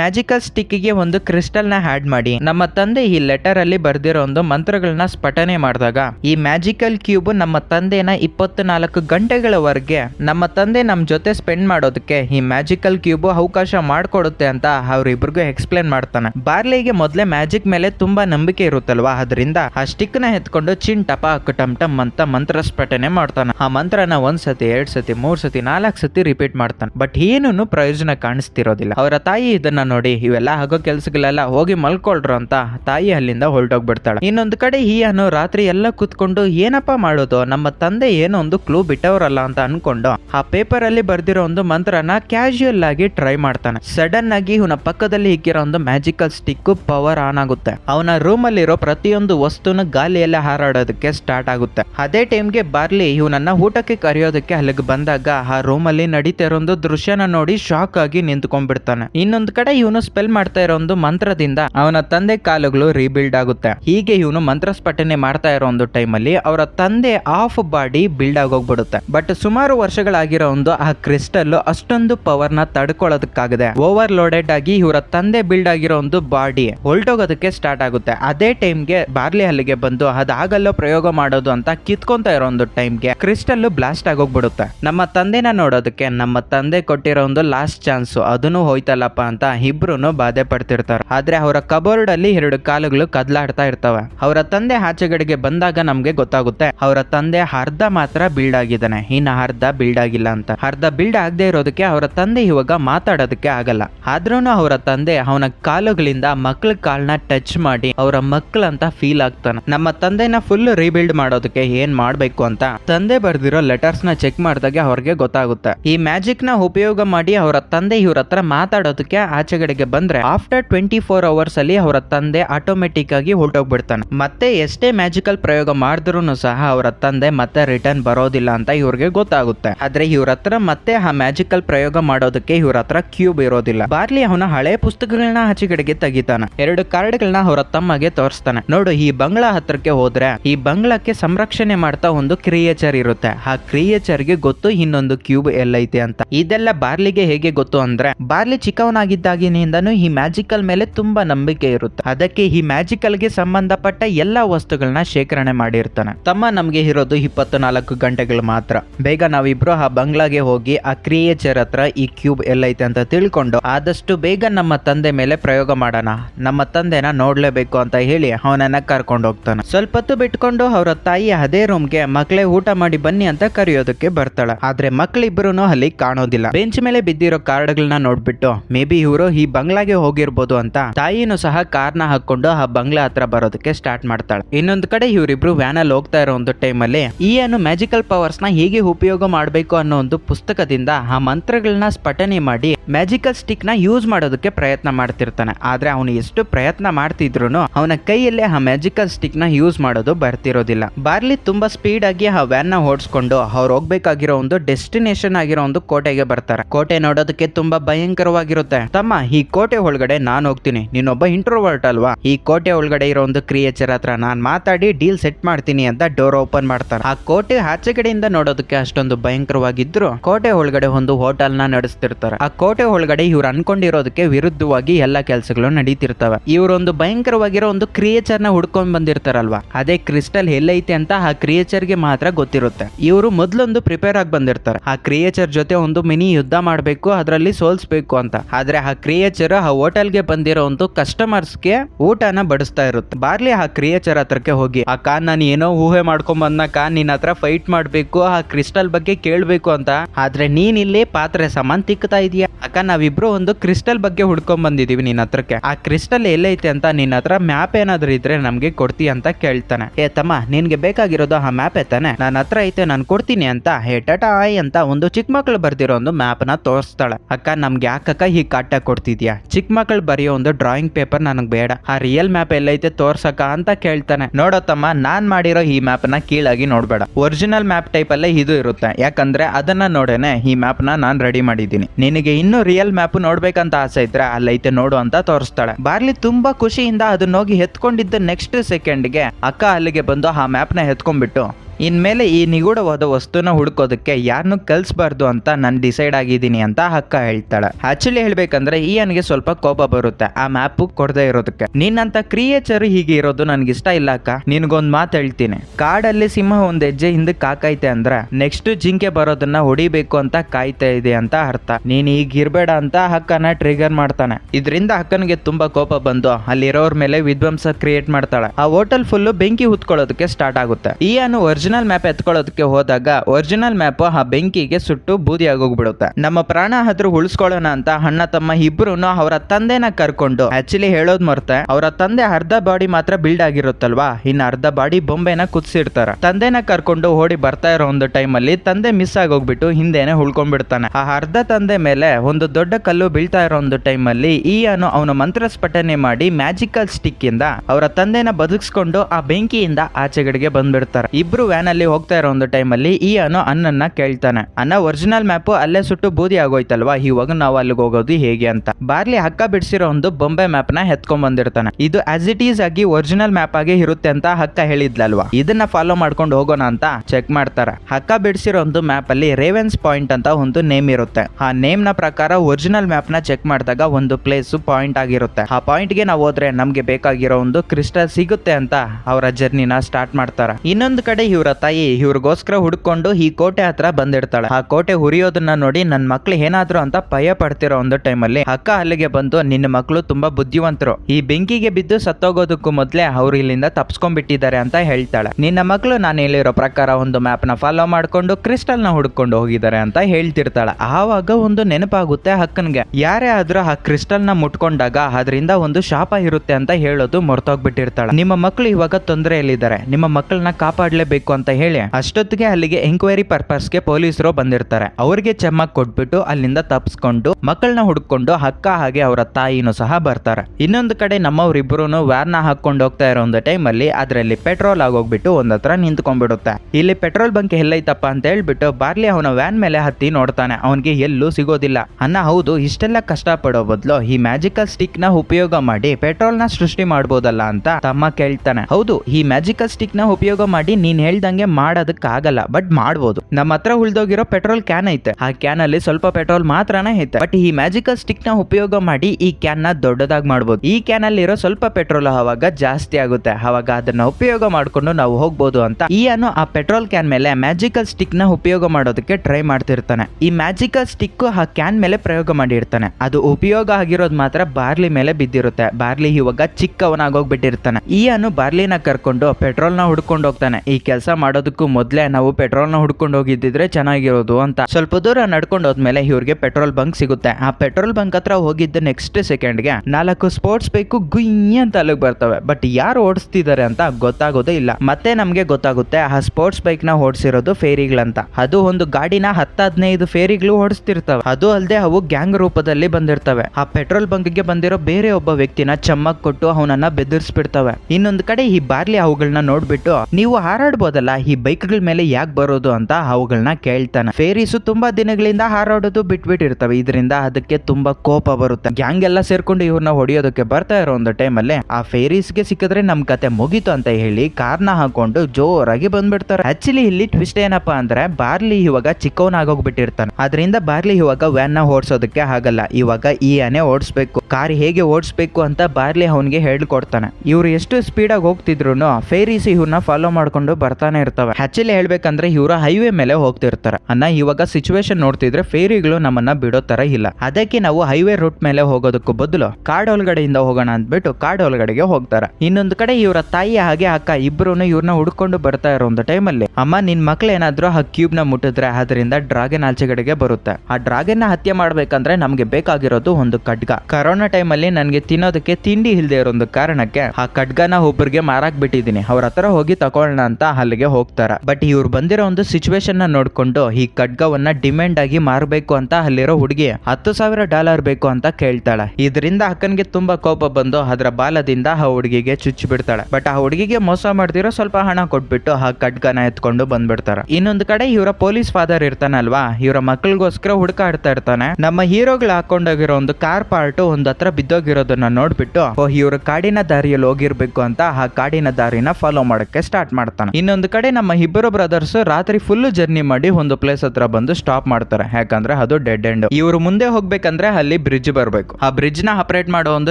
ಮ್ಯಾಜಿಕಲ್ ಸ್ಟಿಕ್ಗೆ ಒಂದು ಕ್ರಿಸ್ಟಲ್ನ ಆಡ್ ಮಾಡಿ. ನಮ್ಮ ತಂದೆ ಈ ಲೆಟರ್ ಅಲ್ಲಿ ಬರ್ದಿರೋ ಒಂದು ಮಂತ್ರಗಳನ್ನ ಸ್ಫಟನೆ ಮಾಡಿದಾಗ, ಈ ಮ್ಯಾಜಿಕಲ್ ಕ್ಯೂಬ್ ನಮ್ಮ ತಂದೆನ ಇಪ್ಪತ್ನಾಲ್ಕು ಗಂಟೆಗಳವರೆಗೆ ನಮ್ಮ ತಂದೆ ನಮ್ ಜೊತೆ ಸ್ಪೆಂಡ್ ಮಾಡೋದಕ್ಕೆ ಈ ಮ್ಯಾಜಿಕಲ್ ಕ್ಯೂಬ್ ಅವಕಾಶ ಮಾಡ್ಕೊಡುತ್ತೆ ಅಂತ ಅವ್ರಿಬ್ರಿಗೂ ಎಕ್ಸ್ಪ್ಲೇನ್ ಮಾಡ್ತಾನೆ. ಬಾರ್ಲಿಗೆ ಮೊದ್ಲೇ ಮ್ಯಾಜಿಕ್ ಮೇಲೆ ತುಂಬಾ ನಂಬಿಕೆ ಇರುತ್ತಲ್ವಾ? ಅದರಿಂದ ಆ ಸ್ಟಿಕ್ನ ಎತ್ಕೊಂಡು ಚಿನ್ ಟಪ ಟಮ್ ಟಮ್ ಅಂತ ಮಂತ್ರ ಸ್ಫಟನೆ ಮಾಡ್ತಾನ. ಆ ಮಂತ್ರನ ಒಂದ್ ಸತಿ ಎರಡ್ ಸತಿ ಮೂರ್ ಸತಿ ನಾಲ್ಕು ಸತಿ ರಿಪೀಟ್ ಮಾಡ್ತಾನೆ. ಬಟ್ ಏನೂ ಪ್ರಯೋಜನ ಕಾಣಿಸ್ತಿರೋದಿಲ್ಲ. ಅವರ ತಾಯಿ ಇದನ್ನ ನೋಡಿ, ಇವೆಲ್ಲ ಆಗೋ ಕೆಲ್ಸಗಳೆಲ್ಲ ಹೋಗಿ ಮಲ್ಕೊಳ್ರು ಅಂತ ತಾಯಿ ಅಲ್ಲಿಂದ ಹೊರಟೋಗ್ಬಿಡ್ತಾಳೆ. ಇನ್ನೊಂದು ಕಡೆ ಈ ಅನ್ನೋ ರಾತ್ರಿ ಎಲ್ಲ ಕುತ್ಕೊಂಡು ಏನಪ್ಪಾ ಮಾಡೋದು? ನಮ್ಮ ತಂದೆ ಏನೋ ಒಂದು ಕ್ಲೂ ಬಿಟ್ಟವರಲ್ಲ ಅಂತ ಅನ್ಕೊಂಡು ಆ ಪೇಪರ್ ಅಲ್ಲಿ ಬರ್ದಿರೋ ಒಂದು ಮಂತ್ರನ ಕ್ಯಾಶುಯಲ್ ಆಗಿ ಟ್ರೈ ಮಾಡ್ತಾನೆ. ಸಡನ್ ಆಗಿ ಇವನ ಪಕ್ಕದಲ್ಲಿ ಇಕ್ಕಿರೋ ಒಂದು ಮ್ಯಾಜಿಕಲ್ ಸ್ಟಿಕ್ ಪವರ್ ಆನ್ ಆಗುತ್ತೆ. ಅವನ ರೂಮ್ ಅಲ್ಲಿರೋ ಪ್ರತಿಯೊಂದು ವಸ್ತುನ ಗಾಲಿಯಲ್ಲೇ ಹಾರಾಡೋದಕ್ಕೆ ಸ್ಟಾರ್ಟ್ ಆಗುತ್ತೆ. ಅದೇ ಟೈಮ್ಗೆ ಬಾರ್ಲಿ ಇವನನ್ನ ಊಟಕ್ಕೆ ಕರೆಯೋದಕ್ಕೆ ಅಲ್ಲಿಗೆ ಬಂದಾಗ ಆ ರೂಮ್ ಅಲ್ಲಿ ನಡೀತಾ ಇರೋ ಒಂದು ದೃಶ್ಯನ ನೋಡಿ ಶಾಕ್ ಆಗಿ ನಿಂತ್ಕೊಂಡ್ಬಿಡ್ತಾನೆ. ಇನ್ನೊಂದ್ ಕಡೆ ಇವನು ಸ್ಪೆಲ್ ಮಾಡ್ತಾ ಇರೋ ಒಂದು ಮಂತ್ರದಿಂದ ಅವನ ತಂದೆ ಕಾಲುಗಳು ರೀಬಿಲ್ಡ್ ಆಗುತ್ತೆ. ಹೀಗೆ ಇವನು ಮಂತ್ರ ಸ್ಪಟನೆ ಮಾಡ್ತಾ ಇರೋ ಒಂದು ಟೈಮ್ ಅಲ್ಲಿ ಅವರ ತಂದೆ ಆಫ್ ಬಾಡಿ ಬಿಲ್ಡ್ ಆಗೋಗ್ಬಿಡುತ್ತೆ. ಬಟ್ ಸುಮಾರು ವರ್ಷಗಳಾಗಿರೋ ಒಂದು ಆ ಕ್ರಿಸ್ಟಲ್ ಅಷ್ಟೊಂದು ಪವರ್ನ ತಡ್ಕೊಳ್ಳೋದಕ್ಕಾಗದೆ ಓವರ್ ಲೋಡೆಡ್ ಆಗಿ ಇವರ ತಂದೆ ಬಿಲ್ಡ್ ಆಗಿರೋ ಒಂದು ಬಾಡಿ ಹೊಲ್ಟೋಗೋದಕ್ಕೆ ಸ್ಟಾರ್ಟ್ ಆಗುತ್ತೆ. ಅದೇ ಟೈಮ್ಗೆ ಬಾರ್ಲಿ ಹಲ್ಲಿಗೆ ಬಂದು ಅದಾಗಲ್ಲೋ ಪ್ರಯೋಗ ಮಾಡೋದು ಅಂತ ಕಿತ್ಕೊಂತ ಇರೋ ಒಂದು ಟೈಮ್ಗೆ ಕ್ರಿಸ್ಟಲ್ ಬ್ಲಾಸ್ಟ್ ಆಗೋಗ್ಬಿಡುತ್ತೆ. ನಮ್ಮ ತಂದೆನ ನೋಡೋದಕ್ಕೆ ನಮ್ಮ ತಂದೆ ಕೊಟ್ಟಿರೋ ಒಂದು ಲಾಸ್ಟ್ ಚಾನ್ಸ್ ಅದನ್ನು ಹೋಯ್ತಲ್ಲಪ್ಪ ಅಂತ ಇಬ್ರು ಬಾಧೆ ಪಡ್ತಿರ್ತಾರೆ. ಆದ್ರೆ ಅವರ ಕಬೋರ್ಡ್ ಅಲ್ಲಿ ಎರಡು ಕಾಲುಗಳು ಕದ್ಲಾಡ್ತಾ ಇರ್ತವೆ. ಅವರ ತಂದೆ ಆಚೆಗಡೆಗೆ ಬಂದಾಗ ನಮ್ಗೆ ಗೊತ್ತಾಗುತ್ತೆ. ಅವರ ತಂದೆ ಅರ್ಧ ಮಾತ್ರ ಬಿಲ್ಡ್ ಆಗಿದ್ದಾನೆ. ಇನ್ನು ಅರ್ಧ ಬಿಲ್ಡ್ ಆಗಿಲ್ಲ ಅಂತ. ಅರ್ಧ ಬಿಲ್ಡ್ ಆಗದೆ ಇರೋದಕ್ಕೆ ಅವರ ತಂದೆ ಇವಾಗ ಮಾತಾಡೋದಕ್ಕೆ ಆಗಲ್ಲ. ಆದ್ರೂ ಅವರ ತಂದೆ ಅವನ ಕಾಲುಗಳಿಂದ ಮಕ್ಳ ಕಾಲ್ನ ಟಚ್ ಮಾಡಿ ಅವರ ಮಕ್ಕಳಂತ ಫೀಲ್ ಆಗ್ತಾನೆ. ನಮ್ಮ ತಂದೆನ ಫುಲ್ ರೀಬಿಲ್ಡ್ ಮಾಡೋದಕ್ಕೆ ಏನ್ ಮಾಡ್ಬೇಕು ಅಂತ. ತಂದೆ ಬರ್ದಿರೋ ಲೆಟರ್ಸ್ನ ಚೆಕ್ ಮಾಡಿದಾಗ ಅವ್ರಿಗೆ ಗೊತ್ತಾಗುತ್ತೆ. ಈ ಮ್ಯಾಜಿಕ್ನ ಉಪಯೋಗ ಮಾಡಿ ಅವರ ತಂದೆ ಇವ್ರ ಹತ್ರ ಮಾತಾಡೋದಕ್ಕೆ ಆಚೆಗಡೆಗೆ ಬಂದ್ರೆ ಆಫ್ಟರ್ ಟ್ವೆಂಟಿ ಫೋರ್ ಅವರ್ಸ್ ಅಲ್ಲಿ ಅವರ ತಂದೆ ಆಟೋಮೆಟಿಕ್ ಆಗಿ ಹೊರಟೋಗ್ಬಿಡ್ತಾನೆ. ಮತ್ತೆ ಎಷ್ಟೇ ಮ್ಯಾಜಿಕಲ್ ಪ್ರಯೋಗ ಮಾಡಿದ್ರು ಸಹ ಅವರ ತಂದೆ ಮತ್ತೆ ರಿಟರ್ನ್ ಬರೋದಿಲ್ಲ ಅಂತ ಇವ್ರಿಗೆ ಗೊತ್ತಾಗುತ್ತೆ. ಆದ್ರೆ ಇವ್ರ ಹತ್ರ ಮತ್ತೆ ಆ ಮ್ಯಾಜಿಕಲ್ ಪ್ರಯೋಗ ಮಾಡೋದಕ್ಕೆ ಇವ್ರ ಹತ್ರ ಕ್ಯೂಬ್ ಇರೋದಿಲ್ಲ. ಬಾರ್ಲಿ ಅವನ ಹಳೆ ಪುಸ್ತಕಗಳನ್ನ ಆಚೆಗಡೆಗೆ ತೆಗಿತಾನೆ. ಎರಡು ಕಾರ್ಡ್ಗಳನ್ನ ಅವರ ತಮ್ಮಗೆ ತೋರಿಸ್ತಾನೆ. ನೋಡು, ಈ ಬಂಗ್ಲಾ ಹತ್ರಕ್ಕೆ ಹೋದ್ರೆ ಈ ಬಂಗ್ಲಾಕ್ಕೆ ಸಂರಕ್ಷಣೆ ಮಾಡ್ತಾ ಒಂದು ಕ್ರಿಯೇಚರ್ ಇರುತ್ತೆ. ಆ ಕ್ರಿಯೇಚರ್ಗೆ ಗೊತ್ತು ಇನ್ನೊಂದು ಕ್ಯೂಬ್ ಎಲ್ಲೈತೆ ಅಂತ. ಇದೆಲ್ಲ ಬಾರ್ಲಿಗೆ ಹೇಗೆ ಗೊತ್ತು ಅಂದ್ರೆ, ಬಾರ್ಲಿ ಚಿಕ್ಕವನಾಗಿದ್ದಾಗಿನಿಂದನೂ ಈ ಮ್ಯಾಜಿಕಲ್ ಮೇಲೆ ತುಂಬಾ ನಂಬಿಕೆ ಇರುತ್ತೆ. ಅದಕ್ಕೆ ಈ ಮ್ಯಾಜಿಕಲ್ಗೆ ಸಂಬಂಧಪಟ್ಟ ಎಲ್ಲಾ ವಸ್ತುಗಳನ್ನ ಶೇಖರಣೆ ಮಾಡಿರ್ತಾನೆ. ತಮ್ಮ ನಮ್ಗೆ ಇರೋದು ಇಪ್ಪತ್ತು ನಾಲ್ಕು ಗಂಟೆಗಳು ಮಾತ್ರ. ಬೇಗ ನಾವಿಬ್ರು ಆ ಬಂಗ್ಲಾಗೆ ಹೋಗಿ ಆ ಕ್ರಿಯೇಚರ್ ಹತ್ರ ಈ ಕ್ಯೂಬ್ ಎಲ್ಲೈತೆ ಅಂತ ತಿಳ್ಕೊಂಡು ಆದಷ್ಟು ಬೇಗ ನಮ್ಮ ತಂದೆ ಮೇಲೆ ಪ್ರಯೋಗ ಮಾಡೋಣ. ನಮ್ಮ ತಂದೆನ ನೋಡ್ಲೇಬೇಕು ಅಂತ ಹೇಳಿ ಅವನನ್ನ ಕರ್ಕೊಂಡು ಹೋಗ್ತಾನೆ. ಸ್ವಲ್ಪ ಹೊತ್ತು ಬಿಟ್ಕೊಂಡು ಅವರ ತಾಯಿ ಅದೇ ರೂಮ್ಗೆ ಮಕ್ಕಳೇ ಊಟ ಮಾಡಿ ಬನ್ನಿ ಅಂತ ಕರೆಯೋದಕ್ಕೆ ಬರ್ತಾಳ. ಆದ್ರೆ ಮಕ್ಳಿಬ್ರು ಅಲ್ಲಿ ಕಾಣೋದಿಲ್ಲ. ಬೆಂಚ್ ಮೇಲೆ ಬಿದ್ದಿರೋ ಕಾರ್ಡ್ಗಳನ್ನ ನೋಡ್ಬಿಟ್ಟು, ಮೇ ಬಿ ಇವರು ಈ ಬಂಗ್ಲಾಗೆ ಹೋಗಿರ್ಬೋದು ಅಂತ. ತಾಯಿನೂ ಸಹ ಕಾರ್ನ ಹಾಕೊಂಡು ಆ ಬಂಗ್ಲಾ ಹತ್ರ ಬರೋದಕ್ಕೆ ಸ್ಟಾರ್ಟ್ ಮಾಡ್ತಾಳೆ. ಇನ್ನೊಂದು ಕಡೆ ಇವರಿಬ್ರು ವ್ಯಾನ್ ಅಲ್ಲಿ ಹೋಗ್ತಾ ಇರೋ ಒಂದು ಟೈಮಲ್ಲಿ ಈ ಅನ್ನು ಮ್ಯಾಜಿಕಲ್ ಪವರ್ಸ್ನ ಹೇಗೆ ಉಪಯೋಗ ಮಾಡಬೇಕು ಅನ್ನೋ ಒಂದು ಪುಸ್ತಕದಿಂದ ಆ ಮಂತ್ರಗಳನ್ನ ಸ್ಪಟನೆ ಮಾಡಿ ಮ್ಯಾಜಿಕಲ್ ಸ್ಟಿಕ್ನ ಯೂಸ್ ಮಾಡೋದಕ್ಕೆ ಪ್ರಯತ್ನ ಮಾಡ್ತಿರ್ತಾನೆ. ಆದ್ರೆ ಅವನು ಎಷ್ಟು ಪ್ರಯತ್ನ ಮಾಡ್ತಿದ್ರು ಅವನ ಕೈಯಲ್ಲೇ ಆ ಮ್ಯಾಜಿಕಲ್ ಸ್ಟಿಕ್ನ ಯೂಸ್ ಮಾಡೋದು ಬರ್ತಿರೋದಿಲ್ಲ. ಬಾರ್ಲಿ ತುಂಬಾ ಸ್ಪೀಡ್ ಆಗಿ ಆ ವ್ಯಾನ್ನ ಓಡಿಸ್ಕೊಂಡು ಅವ್ರು ಹೋಗ್ಬೇಕಾಗಿರೋ ಒಂದು ಡೆಸ್ಟಿನೇಷನ್ ಆಗಿರೋ ಒಂದು ಕೋಟೆಗೆ ಬರ್ತಾರೆ. ಕೋಟೆ ನೋಡೋದಕ್ಕೆ ತುಂಬಾ ಭಯಂಕರವಾಗಿರುತ್ತೆ. ತಮ್ಮ, ಈ ಕೋಟೆ ಒಳಗಡೆ ನಾನು ಹೋಗ್ತೀನಿ. ನೀನೊಬ್ಬ ಇಂಟ್ರೋವರ್ಟ್ ಅಲ್ವಾ? ಈ ಕೋಟೆ ಒಳಗಡೆ ಇರೋ ಒಂದು ಕ್ರಿಯೇಚರ್ ಹತ್ರ ನಾನ್ ಮಾತಾಡಿ ಡೀಲ್ ಸೆಟ್ ಮಾಡ್ತೀನಿ ಅಂತ ಡೋರ್ ಓಪನ್ ಮಾಡ್ತಾರೆ. ಆ ಕೋಟೆ ಆಚೆಗಡೆಯಿಂದ ನೋಡೋದಕ್ಕೆ ಅಷ್ಟೊಂದು ಭಯಂಕರವಾಗಿದ್ರು ಕೋಟೆ ಒಳಗಡೆ ಒಂದು ಹೋಟೆಲ್ನ ನಡೆಸ್ತಿರ್ತಾರೆ. ಆ ಕೋಟೆ ಒಳಗಡೆ ಇವ್ರು ಅನ್ಕೊಂಡಿರೋದಕ್ಕೆ ವಿರುದ್ಧವಾಗಿ ಎಲ್ಲ ಕೆಲಸಗಳು ನಡೀತಿರ್ತವೆ. ಇವರೊಂದು ಭಯಂಕರವಾಗಿರೋ ಒಂದು ಕ್ರಿಯೇಚರ್ನ ಹುಡ್ಕೊಂಡ್ ಬಂದಿರ್ತಾರಲ್ವಾ? ಅದೇ ಕ್ರಿಸ್ಟಲ್ ಎಲ್ಲೈತೆ ಅಂತ ಆ ಕ್ರಿಯೇಚರ್ಗೆ ಮಾತ್ರ ಗೊತ್ತಿರುತ್ತೆ. ಇವರು ಮೊದ್ಲೊಂದು ಪ್ರಿಪೇರ್ ಆಗಿ ಬಂದಿರ್ತಾರೆ. ಆ ಕ್ರಿಯೇಚರ್ ಜೊತೆ ಒಂದು ಮಿನಿ ಯುದ್ಧ ಮಾಡಬೇಕು, ಅದರಲ್ಲಿ ಸೋಲ್ಸ್ಬೇಕು ಅಂತ. ಆದ್ರೆ ಆ ಕ್ರಿಯೇಚರ್ ಆ ಹೋಟೆಲ್ಗೆ ಬಂದಿರೋ ಒಂದು ಕಸ್ಟಮರ್ಸ್ಗೆ ಊಟನ ಬಡಿಸ್ತಾ ಇರುತ್ತೆ. ಬಾರ್ಲಿ ಆ ಕ್ರಿಯೇಚರ್ ಹತ್ರಕ್ಕೆ ಹೋಗಿ, ಆ ಕಾನ್ ನಾನು ಏನೋ ಊಹೆ ಮಾಡ್ಕೊಂಡ್ ಬಂದ ಕಾನ್, ನಿನ್ನ ಹತ್ರ ಫೈಟ್ ಮಾಡ್ಬೇಕು, ಆ ಕ್ರಿಸ್ಟಲ್ ಬಗ್ಗೆ ಕೇಳ್ಬೇಕು ಅಂತ. ಆದ್ರೆ ನೀನ್ ಇಲ್ಲಿ ಪಾತ್ರೆ ಸಾಮಾನ್ ತಿಕ್ತಾ ಇದೀಯ? ಅಕ್ಕ ನಾವಿಬ್ರು ಒಂದು ಕ್ರಿಸ್ಟಲ್ ಬಗ್ಗೆ ಹುಡ್ಕೊಂಡ್ ಬಂದಿದೀವಿ ನಿನ್ನ ಹತ್ರಕ್ಕೆ. ಆ ಕ್ರಿಸ್ಟಲ್ ಎಲ್ಲೈತೆ ಅಂತ ನಿನ್ನ ಹತ್ರ ಮ್ಯಾಪ್ ಏನಾದ್ರೂ ಇದ್ರೆ ನಮ್ಗೆ ಕೊಡ್ತೀಯ ಅಂತ ಕೇಳ್ತಾನೆ. ಏ ತಮ್ಮ, ನಿನ್ಗೆ ಬೇಕಾಗಿರೋದು ಆ ಮ್ಯಾಪ್ ತಾನೆ ನನ್ನ ಹತ್ರ ಐತೆ, ನಾನು ಕೊಡ್ತೀನಿ ಅಂತ. ಹೇ ಟಟಾ, ಆಯ್ ಅಂತ ಒಂದು ಚಿಕ್ಕ ಮಕ್ಳು ಬರ್ದಿರೋ ಒಂದು ಮ್ಯಾಪ್ನ ತೋರಿಸ್ತಾಳೆ. ಅಕ್ಕ, ನಮ್ಗೆ ಯಾಕಕ್ಕ ಈ ಕಾಟ ಕೊಡ್ತಿದ್ಯಾ? ಚಿಕ್ಕ ಮಕ್ಳು ಬರೆಯೋ ಒಂದು ಡ್ರಾಯಿಂಗ್ ಪೇಪರ್ ನನಗೆ ಬೇಡ. ಆ ರಿಯಲ್ ಮ್ಯಾಪ್ ಎಲ್ಲೈತೆ ತೋರ್ಸಕ್ಕ ಅಂತ ಕೇಳ್ತಾನೆ. ನೋಡೋ ತಮ್ಮ, ನಾನ್ ಮಾಡಿರೋ ಈ ಮ್ಯಾಪ್ನ ಕೀಳಾಗಿ ನೋಡ್ಬೇಡ. ಒರಿಜಿನಲ್ ಮ್ಯಾಪ್ ಟೈಪ್ ಅಲ್ಲೇ ಇದು ಇರುತ್ತೆ. ಯಾಕಂದ್ರೆ ಅದನ್ನ ನೋಡೇನೆ ಈ ಮ್ಯಾಪ್ನ ನಾನ್ ರೆಡಿ ಮಾಡಿದ್ದೀನಿ. ನಿನಗೆ ಇನ್ನೂ ರಿಯಲ್ ಮ್ಯಾಪ್ ನೋಡ್ಬೇಕಂತ ಆಸೆ ಇದ್ರೆ ಅಲ್ಲೈತೆ ನೋಡು ಅಂತ ತೋರಿಸ್ತಾಳೆ. ಬಾರ್ಲಿ ತುಂಬಾ ಖುಷಿಯಿಂದ ಅದನ್ನ ಹೋಗಿ ಎತ್ಕೊಂಡಿದ್ದ ನೆಕ್ಸ್ಟ್ ಸೆಕೆಂಡ್ಗೆ ಅಕ್ಕ ಅಲ್ಲಿಗೆ ಬಂದು ಆ ಮ್ಯಾಪ್ನ ಎತ್ಕೊಂಡ್ಬಿಟ್ಟು ಇನ್ಮೇಲೆ ಈ ನಿಗೂಢವಾದ ವಸ್ತುನ ಹುಡುಕೋದಕ್ಕೆ ಯಾರನ್ನು ಕಲ್ಸ್ಬಾರ್ದು ಅಂತ ನಾನು ಡಿಸೈಡ್ ಆಗಿದ್ದೀನಿ ಅಂತ ಅಕ್ಕ ಹೇಳ್ತಾಳೆ. ಆಕ್ಚುಲಿ ಹೇಳ್ಬೇಕಂದ್ರೆ ಈ ಅನ್ಗೆ ಸ್ವಲ್ಪ ಕೋಪ ಬರುತ್ತೆ. ಆ ಮ್ಯಾಪ್ ಕೊಡದೆ ಇರೋದಕ್ಕೆ. ನಿನ್ನಂತ ಕ್ರಿಯೇಚರ್ ಹೀಗೆ ಇರೋದು ನನಗೆ ಇಷ್ಟ ಇಲ್ಲ ಅಕ್ಕ. ನಿನ್ಗೊಂದ್ ಮಾತು ಹೇಳ್ತೀನಿ. ಕಾಡಲ್ಲಿ ಸಿಂಹ ಒಂದ್ ಹೆಜ್ಜೆ ಹಿಂದಕ್ಕೆ ಕಾಕೈತೆ ಅಂದ್ರೆ ನೆಕ್ಸ್ಟ್ ಜಿಂಕೆ ಬರೋದನ್ನ ಹೊಡಿಬೇಕು ಅಂತ ಕಾಯ್ತಾ ಇದೆ ಅಂತ ಅರ್ಥ. ನೀನ್ ಈಗ ಇರ್ಬೇಡ ಅಂತ ಹಕ್ಕನ ಟ್ರಿಗರ್ ಮಾಡ್ತಾನೆ. ಇದರಿಂದ ಅಕ್ಕನಿಗೆ ತುಂಬಾ ಕೋಪ ಬಂದು ಅಲ್ಲಿರೋರ್ ಮೇಲೆ ವಿಧ್ವಂಸ ಕ್ರಿಯೇಟ್ ಮಾಡ್ತಾಳೆ. ಆ ಹೋಟೆಲ್ ಫುಲ್ ಬೆಂಕಿ ಹುತ್ಕೊಳ್ಳೋದಕ್ಕೆ ಸ್ಟಾರ್ಟ್ ಆಗುತ್ತೆ. ಈ ಅನ್ನು ಒರಿಜಿನಲ್ ಮ್ಯಾಪ್ ಎತ್ಕೊಳ್ಳೋದಕ್ಕೆ ಹೋದಾಗ ಒರಿಜಿನಲ್ ಮ್ಯಾಪ್ ಆ ಬೆಂಕಿಗೆ ಸುಟ್ಟು ಬೂದಿ ಆಗೋಗ್ಬಿಡುತ್ತೆ ನಮ್ಮ ಪ್ರಾಣ ಹತ್ರ ಉಳಿಸ್ಕೊಳ್ಳೋಣ ಅಂತ ಅಣ್ಣ ತಮ್ಮ ಇಬ್ರು ಅವರ ತಂದೆನ ಕರ್ಕೊಂಡು. ಆಕ್ಚುಲಿ ಹೇಳೋದ್ ಮರ್ತೆ, ಅವರ ತಂದೆ ಅರ್ಧ ಬಾಡಿ ಮಾತ್ರ ಬಿಲ್ಡ್ ಆಗಿರುತ್ತಲ್ವಾ? ಇನ್ನು ಅರ್ಧ ಬಾಡಿ ಬೊಂಬೆನ ಕುದಿಸಿರ್ತಾರ ತಂದೆನ ಕರ್ಕೊಂಡು ಓಡಿ ಬರ್ತಾ ಇರೋ ಒಂದು ಅಲ್ಲಿ ತಂದೆ ಮಿಸ್ ಆಗೋಗ್ಬಿಟ್ಟು ಹಿಂದೆನೆ ಉಳ್ಕೊಂಡ್ಬಿಡ್ತಾನೆ. ಆ ಅರ್ಧ ತಂದೆ ಮೇಲೆ ಒಂದು ದೊಡ್ಡ ಕಲ್ಲು ಬೀಳ್ತಾ ಇರೋ ಒಂದು ಟೈಮಲ್ಲಿ ಈ ಅನು ಅವನ ಮಂತ್ರ ಸ್ಫಟನೆ ಮಾಡಿ ಮ್ಯಾಜಿಕಲ್ ಸ್ಟಿಕ್ ಇಂದ ಅವರ ತಂದೆನ ಬದುಕಿಸ್ಕೊಂಡು ಆ ಬೆಂಕಿಯಿಂದ ಆಚೆಗಡೆಗೆ ಬಂದ್ಬಿಡ್ತಾರೆ. ಇಬ್ರು ವ್ಯಾನ್ ಅಲ್ಲಿ ಹೋಗ್ತಾ ಇರೋ ಒಂದು ಟೈಮಲ್ಲಿ ಈ ಅನು ಅನ್ನನ್ನ ಕೇಳ್ತಾನೆ. ಅನ್ನ ಒರಿಜಿನಲ್ ಮ್ಯಾಪ್ ಅಲ್ಲೇ ಸುಟ್ಟು ಬೂದಿ ಆಗೋಯ್ತಲ್ವಾ? ಇವಾಗ ನಾವು ಅಲ್ಲಿಗೆ ಹೋಗೋದು ಹೇಗೆ ಅಂತ. ಬಾರ್ಲಿ ಹಕ್ಕ ಬಿಡಿಸಿರೋ ಒಂದು ಬೊಂಬೆ ಮ್ಯಾಪ್ನ ಎತ್ಕೊಂಡ್ ಬಂದಿರ್ತಾನೆ. ಇದು ಆಸ್ ಇಟ್ ಈಸ್ ಆಗಿ ಒರಿಜಿನಲ್ ಮ್ಯಾಪ್ ಆಗಿ ಇರುತ್ತೆ ಅಂತ ಹಕ್ಕ ಹೇಳಿದ್ಲಲ್ವಾ? ಇದನ್ನ ಫಾಲೋ ಮಾಡ್ಕೊಂಡು ಹೋಗೋಣ ಅಂತ ಚೆಕ್ ಮಾಡ್ತಾರೆ. ಹಕ್ಕ ಬಿಡಿಸಿರೋ ಒಂದು ಮ್ಯಾಪ್ ಅಲ್ಲಿ ರೇವೆನ್ಸ್ ಪಾಯಿಂಟ್ ಅಂತ ಒಂದು ನೇಮ್ ಇರುತ್ತೆ. ಆ ನೇಮ್ನ ಪ್ರಕಾರ ಒರಿಜಿನಲ್ ಮ್ಯಾಪ್ನ ಚೆಕ್ ಮಾಡಿದಾಗ ಒಂದು ಪ್ಲೇಸ್ ಪಾಯಿಂಟ್ ಆಗಿರುತ್ತೆ. ಆ ಪಾಯಿಂಟ್ಗೆ ನಾವು ಹೋದ್ರೆ ನಮ್ಗೆ ಬೇಕಾಗಿರೋ ಒಂದು ಕ್ರಿಸ್ಟಲ್ ಸಿಗುತ್ತೆ ಅಂತ ಅವರ ಜರ್ನಿನ ಸ್ಟಾರ್ಟ್ ಮಾಡ್ತಾರೆ. ಇನ್ನೊಂದು ಕಡೆ ತಾಯಿ ಇವ್ರಿಗೋಸ್ಕರ ಹುಡ್ಕೊಂಡು ಈ ಕೋಟೆ ಹತ್ರ ಬಂದಿರ್ತಾಳೆ. ಆ ಕೋಟೆ ಹುರಿಯೋದನ್ನ ನೋಡಿ ನನ್ನ ಮಕ್ಳು ಏನಾದ್ರು ಅಂತ ಭಯ ಪಡ್ತಿರೋ ಒಂದು ಟೈಮಲ್ಲಿ ಅಕ್ಕ ಅಲ್ಲಿಗೆ ಬಂದು ನಿನ್ನ ಮಕ್ಕಳು ತುಂಬಾ ಬುದ್ಧಿವಂತರು. ಈ ಬೆಂಕಿಗೆ ಬಿದ್ದು ಸತ್ತೋಗೋದಕ್ಕೂ ಮೊದ್ಲೇ ಅವ್ರು ಇಲ್ಲಿಂದ ತಪ್ಸ್ಕೊಂಡ್ಬಿಟ್ಟಿದ್ದಾರೆ ಅಂತ ಹೇಳ್ತಾಳೆ. ನಿನ್ನ ಮಕ್ಕಳು ನಾನು ಹೇಳಿರೋ ಪ್ರಕಾರ ಒಂದು ಮ್ಯಾಪ್ನ ಫಾಲೋ ಮಾಡ್ಕೊಂಡು ಕ್ರಿಸ್ಟಲ್ನ ಹುಡ್ಕೊಂಡು ಹೋಗಿದ್ದಾರೆ ಅಂತ ಹೇಳ್ತಿರ್ತಾಳೆ. ಆವಾಗ ಒಂದು ನೆನಪಾಗುತ್ತೆ ಅಕ್ಕನ್ಗೆ. ಯಾರೇ ಆದ್ರೂ ಆ ಕ್ರಿಸ್ಟಲ್ನ ಮುಟ್ಕೊಂಡಾಗ ಅದರಿಂದ ಒಂದು ಶಾಪ ಇರುತ್ತೆ ಅಂತ ಹೇಳೋದು ಮರ್ತೋಗ್ಬಿಟ್ಟಿರ್ತಾಳೆ. ನಿಮ್ಮ ಮಕ್ಕಳು ಇವಾಗ ತೊಂದರೆಯಲ್ಲಿದ್ದಾರೆ. ನಿಮ್ಮ ಮಕ್ಕಳನ್ನ ಕಾಪಾಡ್ಲೇಬೇಕು ಅಂತ ಹೇಳಿ. ಅಷ್ಟೊತ್ತಿಗೆ ಅಲ್ಲಿಗೆ ಎಂಕ್ವೈರಿ ಪರ್ಪಸ್ಗೆ ಪೊಲೀಸರು ಬಂದಿರ್ತಾರೆ. ಅವ್ರಿಗೆ ಚೆಮ್ಮಕ್ ಕೊಟ್ಬಿಟ್ಟು ಅಲ್ಲಿಂದ ತಪ್ಸ್ಕೊಂಡು ಮಕ್ಕಳನ್ನ ಹುಡ್ಕೊಂಡು ಅಕ್ಕ ಹಾಗೆ ಅವರ ತಾಯಿನೂ ಸಹ ಬರ್ತಾರೆ. ಇನ್ನೊಂದು ಕಡೆ ನಮ್ಮವ್ರಿಬ್ರು ವ್ಯಾನ್ನ ಹಾಕೊಂಡು ಹೋಗ್ತಾ ಇರೋ ಒಂದು ಅಲ್ಲಿ ಅದರಲ್ಲಿ ಪೆಟ್ರೋಲ್ ಆಗೋಗ್ಬಿಟ್ಟು ಒಂದ್ ಹತ್ರ ನಿಂತ್ಕೊಂಡ್ಬಿಡುತ್ತೆ. ಇಲ್ಲಿ ಪೆಟ್ರೋಲ್ ಬಂಕ್ ಎಲ್ಲೈತಪ್ಪ ಅಂತ ಹೇಳ್ಬಿಟ್ಟು ಬಾರ್ಲಿ ಅವನ ವ್ಯಾನ್ ಮೇಲೆ ಹತ್ತಿ ನೋಡ್ತಾನೆ. ಅವನಿಗೆ ಎಲ್ಲೂ ಸಿಗೋದಿಲ್ಲ. ಅನ್ನ ಹೌದು, ಇಷ್ಟೆಲ್ಲ ಕಷ್ಟ ಪಡೋ ಬದಲು ಈ ಮ್ಯಾಜಿಕಲ್ ಸ್ಟಿಕ್ನ ಉಪಯೋಗ ಮಾಡಿ ಪೆಟ್ರೋಲ್ನ ಸೃಷ್ಟಿ ಮಾಡ್ಬೋದಲ್ಲ ಅಂತ ತಮ್ಮ ಕೇಳ್ತಾನೆ. ಹೌದು, ಈ ಮ್ಯಾಜಿಕಲ್ ಸ್ಟಿಕ್ನ ಉಪಯೋಗ ಮಾಡಿ ನೀನ್ ಹೇಳ್ದಂಗೆ ಮಾಡೋದಕ್ಕೆ ಆಗಲ್ಲ ಬಟ್ ಮಾಡ್ಬೋದು. ನಮ್ಮ ಹತ್ರ ಉಳ್ದೋಗಿರೋ ಪೆಟ್ರೋಲ್ ಕ್ಯಾನ್ ಐತೆ. ಆ ಕ್ಯಾನ್ ಅಲ್ಲಿ ಸ್ವಲ್ಪ ಪೆಟ್ರೋಲ್ ಮಾತ್ರನೇ ಐತೆ. ಬಟ್ ಈ ಮ್ಯಾಜಿಕಲ್ ಸ್ಟಿಕ್ನ ಉಪಯೋಗ ಮಾಡಿ ಈ ಕ್ಯಾನ್ನ ದೊಡ್ಡದಾಗಿ ಮಾಡ್ಬೋದು. ಈ ಕ್ಯಾನ್ ಅಲ್ಲಿರೋ ಸ್ವಲ್ಪ ಪೆಟ್ರೋಲ್ ಅವಾಗ ಜಾಸ್ತಿ ಆಗುತ್ತೆ. ಅವಾಗ ಅದನ್ನ ಉಪಯೋಗ ಮಾಡ್ಕೊಂಡು ನಾವು ಹೋಗ್ಬೋದು ಅಂತ ಈ ಅನ್ನು ಆ ಪೆಟ್ರೋಲ್ ಕ್ಯಾನ್ ಮೇಲೆ ಮ್ಯಾಜಿಕಲ್ ಸ್ಟಿಕ್ನ ಉಪಯೋಗ ಮಾಡೋದಕ್ಕೆ ಟ್ರೈ ಮಾಡ್ತಿರ್ತಾನೆ. ಈ ಮ್ಯಾಜಿಕಲ್ ಸ್ಟಿಕ್ ಆ ಕ್ಯಾನ್ ಮೇಲೆ ಪ್ರಯೋಗ ಮಾಡಿರ್ತಾನೆ. ಅದು ಉಪಯೋಗ ಆಗಿರೋದು ಮಾತ್ರ ಬಾರ್ಲಿ ಮೇಲೆ ಬಿದ್ದಿರುತ್ತೆ. ಬಾರ್ಲಿ ಇವಾಗ ಚಿಕ್ಕವನಾಗೋಗ್ಬಿಟ್ಟಿರ್ತಾನೆ ಈ ಅನ್ನು ಬಾರ್ಲಿನ ಕರ್ಕೊಂಡು ಪೆಟ್ರೋಲ್ನ ಹುಡ್ಕೊಂಡು ಹೋಗ್ತಾನೆ. ಈ ಕೆಲಸ ಮಾಡೋದಕ್ಕೂ ಮೊದಲೇ ನಾವು ಪೆಟ್ರೋಲ್ನ ಹುಡ್ಕೊಂಡು ಹೋಗಿದ್ದಿದ್ರೆ ಚೆನ್ನಾಗಿರೋದು ಅಂತ. ಸ್ವಲ್ಪ ದೂರ ನಡ್ಕೊಂಡು ಹೋದ್ಮೇಲೆ ಇವ್ರಿಗೆ ಪೆಟ್ರೋಲ್ ಬಂಕ್ ಸಿಗುತ್ತೆ. ಆ ಪೆಟ್ರೋಲ್ ಬಂಕ್ ಹತ್ರ ಹೋಗಿದ್ದ ನೆಕ್ಸ್ಟ್ ಸೆಕೆಂಡ್ಗೆ ನಾಲ್ಕು ಸ್ಪೋರ್ಟ್ಸ್ ಬೈಕು ಗುಯ್ಯ ಅಂತ ಅಲ್ಲಿಗೆ ಬರ್ತವೆ. ಬಟ್ ಯಾರು ಓಡಿಸ್ತಿದ್ದಾರೆ ಅಂತ ಗೊತ್ತಾಗೋದೇ ಇಲ್ಲ. ಮತ್ತೆ ನಮಗೆ ಗೊತ್ತಾಗುತ್ತೆ, ಆ ಸ್ಪೋರ್ಟ್ಸ್ ಬೈಕ್ನ ಓಡಿಸಿರೋದು ಫೇರಿಗಳಂತ. ಅದು ಒಂದು ಗಾಡಿನ ಹದಿನೈದು ಫೇರಿಗಳು ಓಡಿಸ್ತಿರ್ತವೆ. ಅದು ಅಲ್ಲದೆ ಅವು ಗ್ಯಾಂಗ್ ರೂಪದಲ್ಲಿ ಬಂದಿರ್ತವೆ. ಆ ಪೆಟ್ರೋಲ್ ಬಂಕ್ಗೆ ಬಂದಿರೋ ಬೇರೆ ಒಬ್ಬ ವ್ಯಕ್ತಿನ ಚಮ್ಮಕ್ ಕೊಟ್ಟು ಅವನನ್ನ ಬೆದರಿಸ್ಬಿಡ್ತವೆ. ಇನ್ನೊಂದು ಕಡೆ ಈ ಬಾರ್ಲಿ ಅವುಗಳನ್ನ ನೋಡ್ಬಿಟ್ಟು, ನೀವು ಹಾರಾಡ್ಬೋದಲ್ಲ ಈ ಬೈಕ್ಗಳ ಮೇಲೆ ಯಾಕೆ ಬರೋದು ಅಂತ ಅವುಗಳನ್ನ ಕೇಳ್ತಾನೆ. ಫೇರೀಸು ತುಂಬಾ ದಿನಗಳಿಂದ ಹಾರಾಡೋದು ಬಿಟ್ಬಿಟ್ಟಿರ್ತವೆ. ಇದರಿಂದ ಅದಕ್ಕೆ ತುಂಬಾ ಕೋಪ ಬರುತ್ತೆ. ಗ್ಯಾಂಗ್ ಎಲ್ಲ ಸೇರ್ಕೊಂಡು ಇವ್ರನ್ನ ಹೊಡಿಯೋದಕ್ಕೆ ಬರ್ತಾ ಇರೋ ಒಂದು ಟೈಮಲ್ಲಿ ಆ ಫೇರೀಸ್ಗೆ ಸಿಕ್ಕಿದ್ರೆ ನಮ್ ಕತೆ ಮುಗೀತು ಅಂತ ಹೇಳಿ ಕಾರ್ನ ಹಾಕೊಂಡು ಜೋರಾಗಿ ಬಂದ್ಬಿಡ್ತಾರೆ. ಆಕ್ಚುಲಿ ಇಲ್ಲಿ ಟ್ವಿಸ್ಟ್ ಏನಪ್ಪಾ ಅಂದ್ರೆ, ಬಾರ್ಲಿ ಇವಾಗ ಚಿಕ್ಕವನಾಗೋಗ್ಬಿಟ್ಟಿರ್ತಾನೆ. ಅದರಿಂದ ಬಾರ್ಲಿ ಇವಾಗ ವ್ಯಾನ್ನ ಓಡಿಸೋದಕ್ಕೆ ಆಗಲ್ಲ. ಇವಾಗ ಈ ಆನೆ ಓಡಿಸ್ಬೇಕು. ಕಾರ್ ಹೇಗೆ ಓಡಿಸ್ಬೇಕು ಅಂತ ಬಾರ್ಲಿ ಅವನಿಗೆ ಹೇಳ್ಕೊಡ್ತಾನೆ. ಇವ್ರು ಎಷ್ಟು ಸ್ಪೀಡ್ ಆಗಿ ಹೋಗ್ತಿದ್ರು ಫೇರೀಸ್ ಇವ್ರನ್ನ ಫಾಲೋ ಮಾಡ್ಕೊಂಡು ಬರ್ತಾನೆ. ಇರ್ತವೆ. ಆಕ್ಚುಲಿ ಹೇಳ್ಬೇಕಂದ್ರೆ ಇವರು ಹೈವೇ ಮೇಲೆ ಹೋಗ್ತಿರ್ತಾರೆ. ಅನ್ನ ಇವಾಗ ಸಿಚುವೇಶನ್ ನೋಡ್ತಿದ್ರೆ ಫೇರಿಗಳು ನಮ್ಮನ್ನ ಬಿಡೋ ತರ ಇಲ್ಲ. ಅದಕ್ಕೆ ನಾವು ಹೈವೇ ರೂಟ್ ಮೇಲೆ ಹೋಗೋದಕ್ಕೂ ಬದಲು ಕಾಡ್ ಒಳಗಡೆಯಿಂದ ಹೋಗೋಣ ಅಂದ್ಬಿಟ್ಟು ಕಾಡ್ ಒಳಗಡೆಗೆ ಹೋಗ್ತಾರೆ. ಇನ್ನೊಂದು ಕಡೆ ಇವರ ತಾಯಿ ಹಾಗೆ ಅಕ್ಕ ಇಬ್ರು ಇವ್ರನ್ನ ಹುಡ್ಕೊಂಡು ಬರ್ತಾ ಇರೋ ಒಂದು ಟೈಮಲ್ಲಿ ಅಮ್ಮ, ನಿನ್ ಮಕ್ಳು ಏನಾದ್ರೂ ಆ ಕ್ಯೂಬ್ನ ಮುಟ್ಟಿದ್ರೆ ಅದರಿಂದ ಡ್ರಾಗನ್ ಆಚೆಗಡೆಗೆ ಬರುತ್ತೆ. ಆ ಡ್ರಾಗನ್ನ ಹತ್ಯೆ ಮಾಡ್ಬೇಕಂದ್ರೆ ನಮ್ಗೆ ಬೇಕಾಗಿರೋದು ಒಂದು ಖಡ್ಗ. ಕರೋನಾ ಟೈಮಲ್ಲಿ ನನ್ಗೆ ತಿನ್ನೋದಕ್ಕೆ ತಿಂಡಿ ಇಲ್ದೇ ಇರೋ ಒಂದು ಕಾರಣಕ್ಕೆ ಆ ಖಡ್ಗನ ಒಬ್ಬರಿಗೆ ಮಾರಾಕ್ ಬಿಟ್ಟಿದ್ದೀನಿ. ಅವ್ರ ಹತ್ರ ಹೋಗಿ ತಗೊಳ್ಳೋಣ ಅಂತ ಅಲ್ಲಿಗೆ ಕಡೆಗೆ ಹೋಗ್ತಾರ. ಬಟ್ ಇವ್ರು ಬಂದಿರೋ ಒಂದು ಸಿಚುವೇಶನ್ನ ನೋಡ್ಕೊಂಡು ಈ ಖಡ್ಗವನ್ನ ಡಿಮ್ಯಾಂಡ್ ಆಗಿ ಮಾರಬೇಕು ಅಂತ ಅಲ್ಲಿರೋ ಹುಡುಗಿ ಹತ್ತು ಸಾವಿರ ಡಾಲರ್ ಬೇಕು ಅಂತ ಕೇಳ್ತಾಳೆ. ಇದರಿಂದ ಅಕ್ಕನ್ಗೆ ತುಂಬಾ ಕೋಪ ಬಂದು ಅದರ ಬಾಲದಿಂದ ಆ ಹುಡುಗಿಗೆ ಚುಚ್ಚಿ ಬಿಡ್ತಾಳೆ. ಬಟ್ ಆ ಹುಡುಗಿಗೆ ಮೋಸ ಮಾಡ್ತಿರೋ ಸ್ವಲ್ಪ ಹಣ ಕೊಟ್ಬಿಟ್ಟು ಆ ಖಡ್ಗನ ಎತ್ಕೊಂಡು ಬಂದ್ಬಿಡ್ತಾರ. ಇನ್ನೊಂದು ಕಡೆ ಇವರ ಪೊಲೀಸ್ ಫಾದರ್ ಇರ್ತಾನಲ್ವಾ, ಇವರ ಮಕ್ಕಳಿಗೋಸ್ಕರ ಹುಡುಕಾಡ್ತಾ ಇರ್ತಾನೆ. ನಮ್ಮ ಹೀರೋಗಳು ಹಾಕೊಂಡೋಗಿರೋ ಒಂದು ಕಾರ್ ಪಾರ್ಟ್ ಒಂದ್ ಹತ್ರ ಬಿದ್ದೋಗಿರೋದನ್ನ ನೋಡ್ಬಿಟ್ಟು ಇವ್ರ ಕಾಡಿನ ದಾರಿಯಲ್ಲಿ ಹೋಗಿರ್ಬೇಕು ಅಂತ ಆ ಕಾಡಿನ ದಾರಿನ ಫಾಲೋ ಮಾಡಕ್ಕೆ ಸ್ಟಾರ್ಟ್ ಮಾಡ್ತಾನೆ. ಇನ್ನೊಂದು ಕಡೆ ನಮ್ಮ ಇಬ್ಬರು ಬ್ರದರ್ಸ್ ರಾತ್ರಿ ಫುಲ್ ಜರ್ನಿ ಮಾಡಿ ಒಂದು ಪ್ಲೇಸ್ ಹತ್ರ ಬಂದು ಸ್ಟಾಪ್ ಮಾಡ್ತಾರೆ. ಯಾಕಂದ್ರೆ ಅದು ಡೆಡ್ ಎಂಡ್ ಇವರು ಮುಂದೆ ಹೋಗ್ಬೇಕಂದ್ರೆ ಅಲ್ಲಿ ಬ್ರಿಡ್ಜ್ ಬರಬೇಕು. ಆ ಬ್ರಿಡ್ಜ್ನ ಆಪರೇಟ್ ಮಾಡೋ ಒಂದು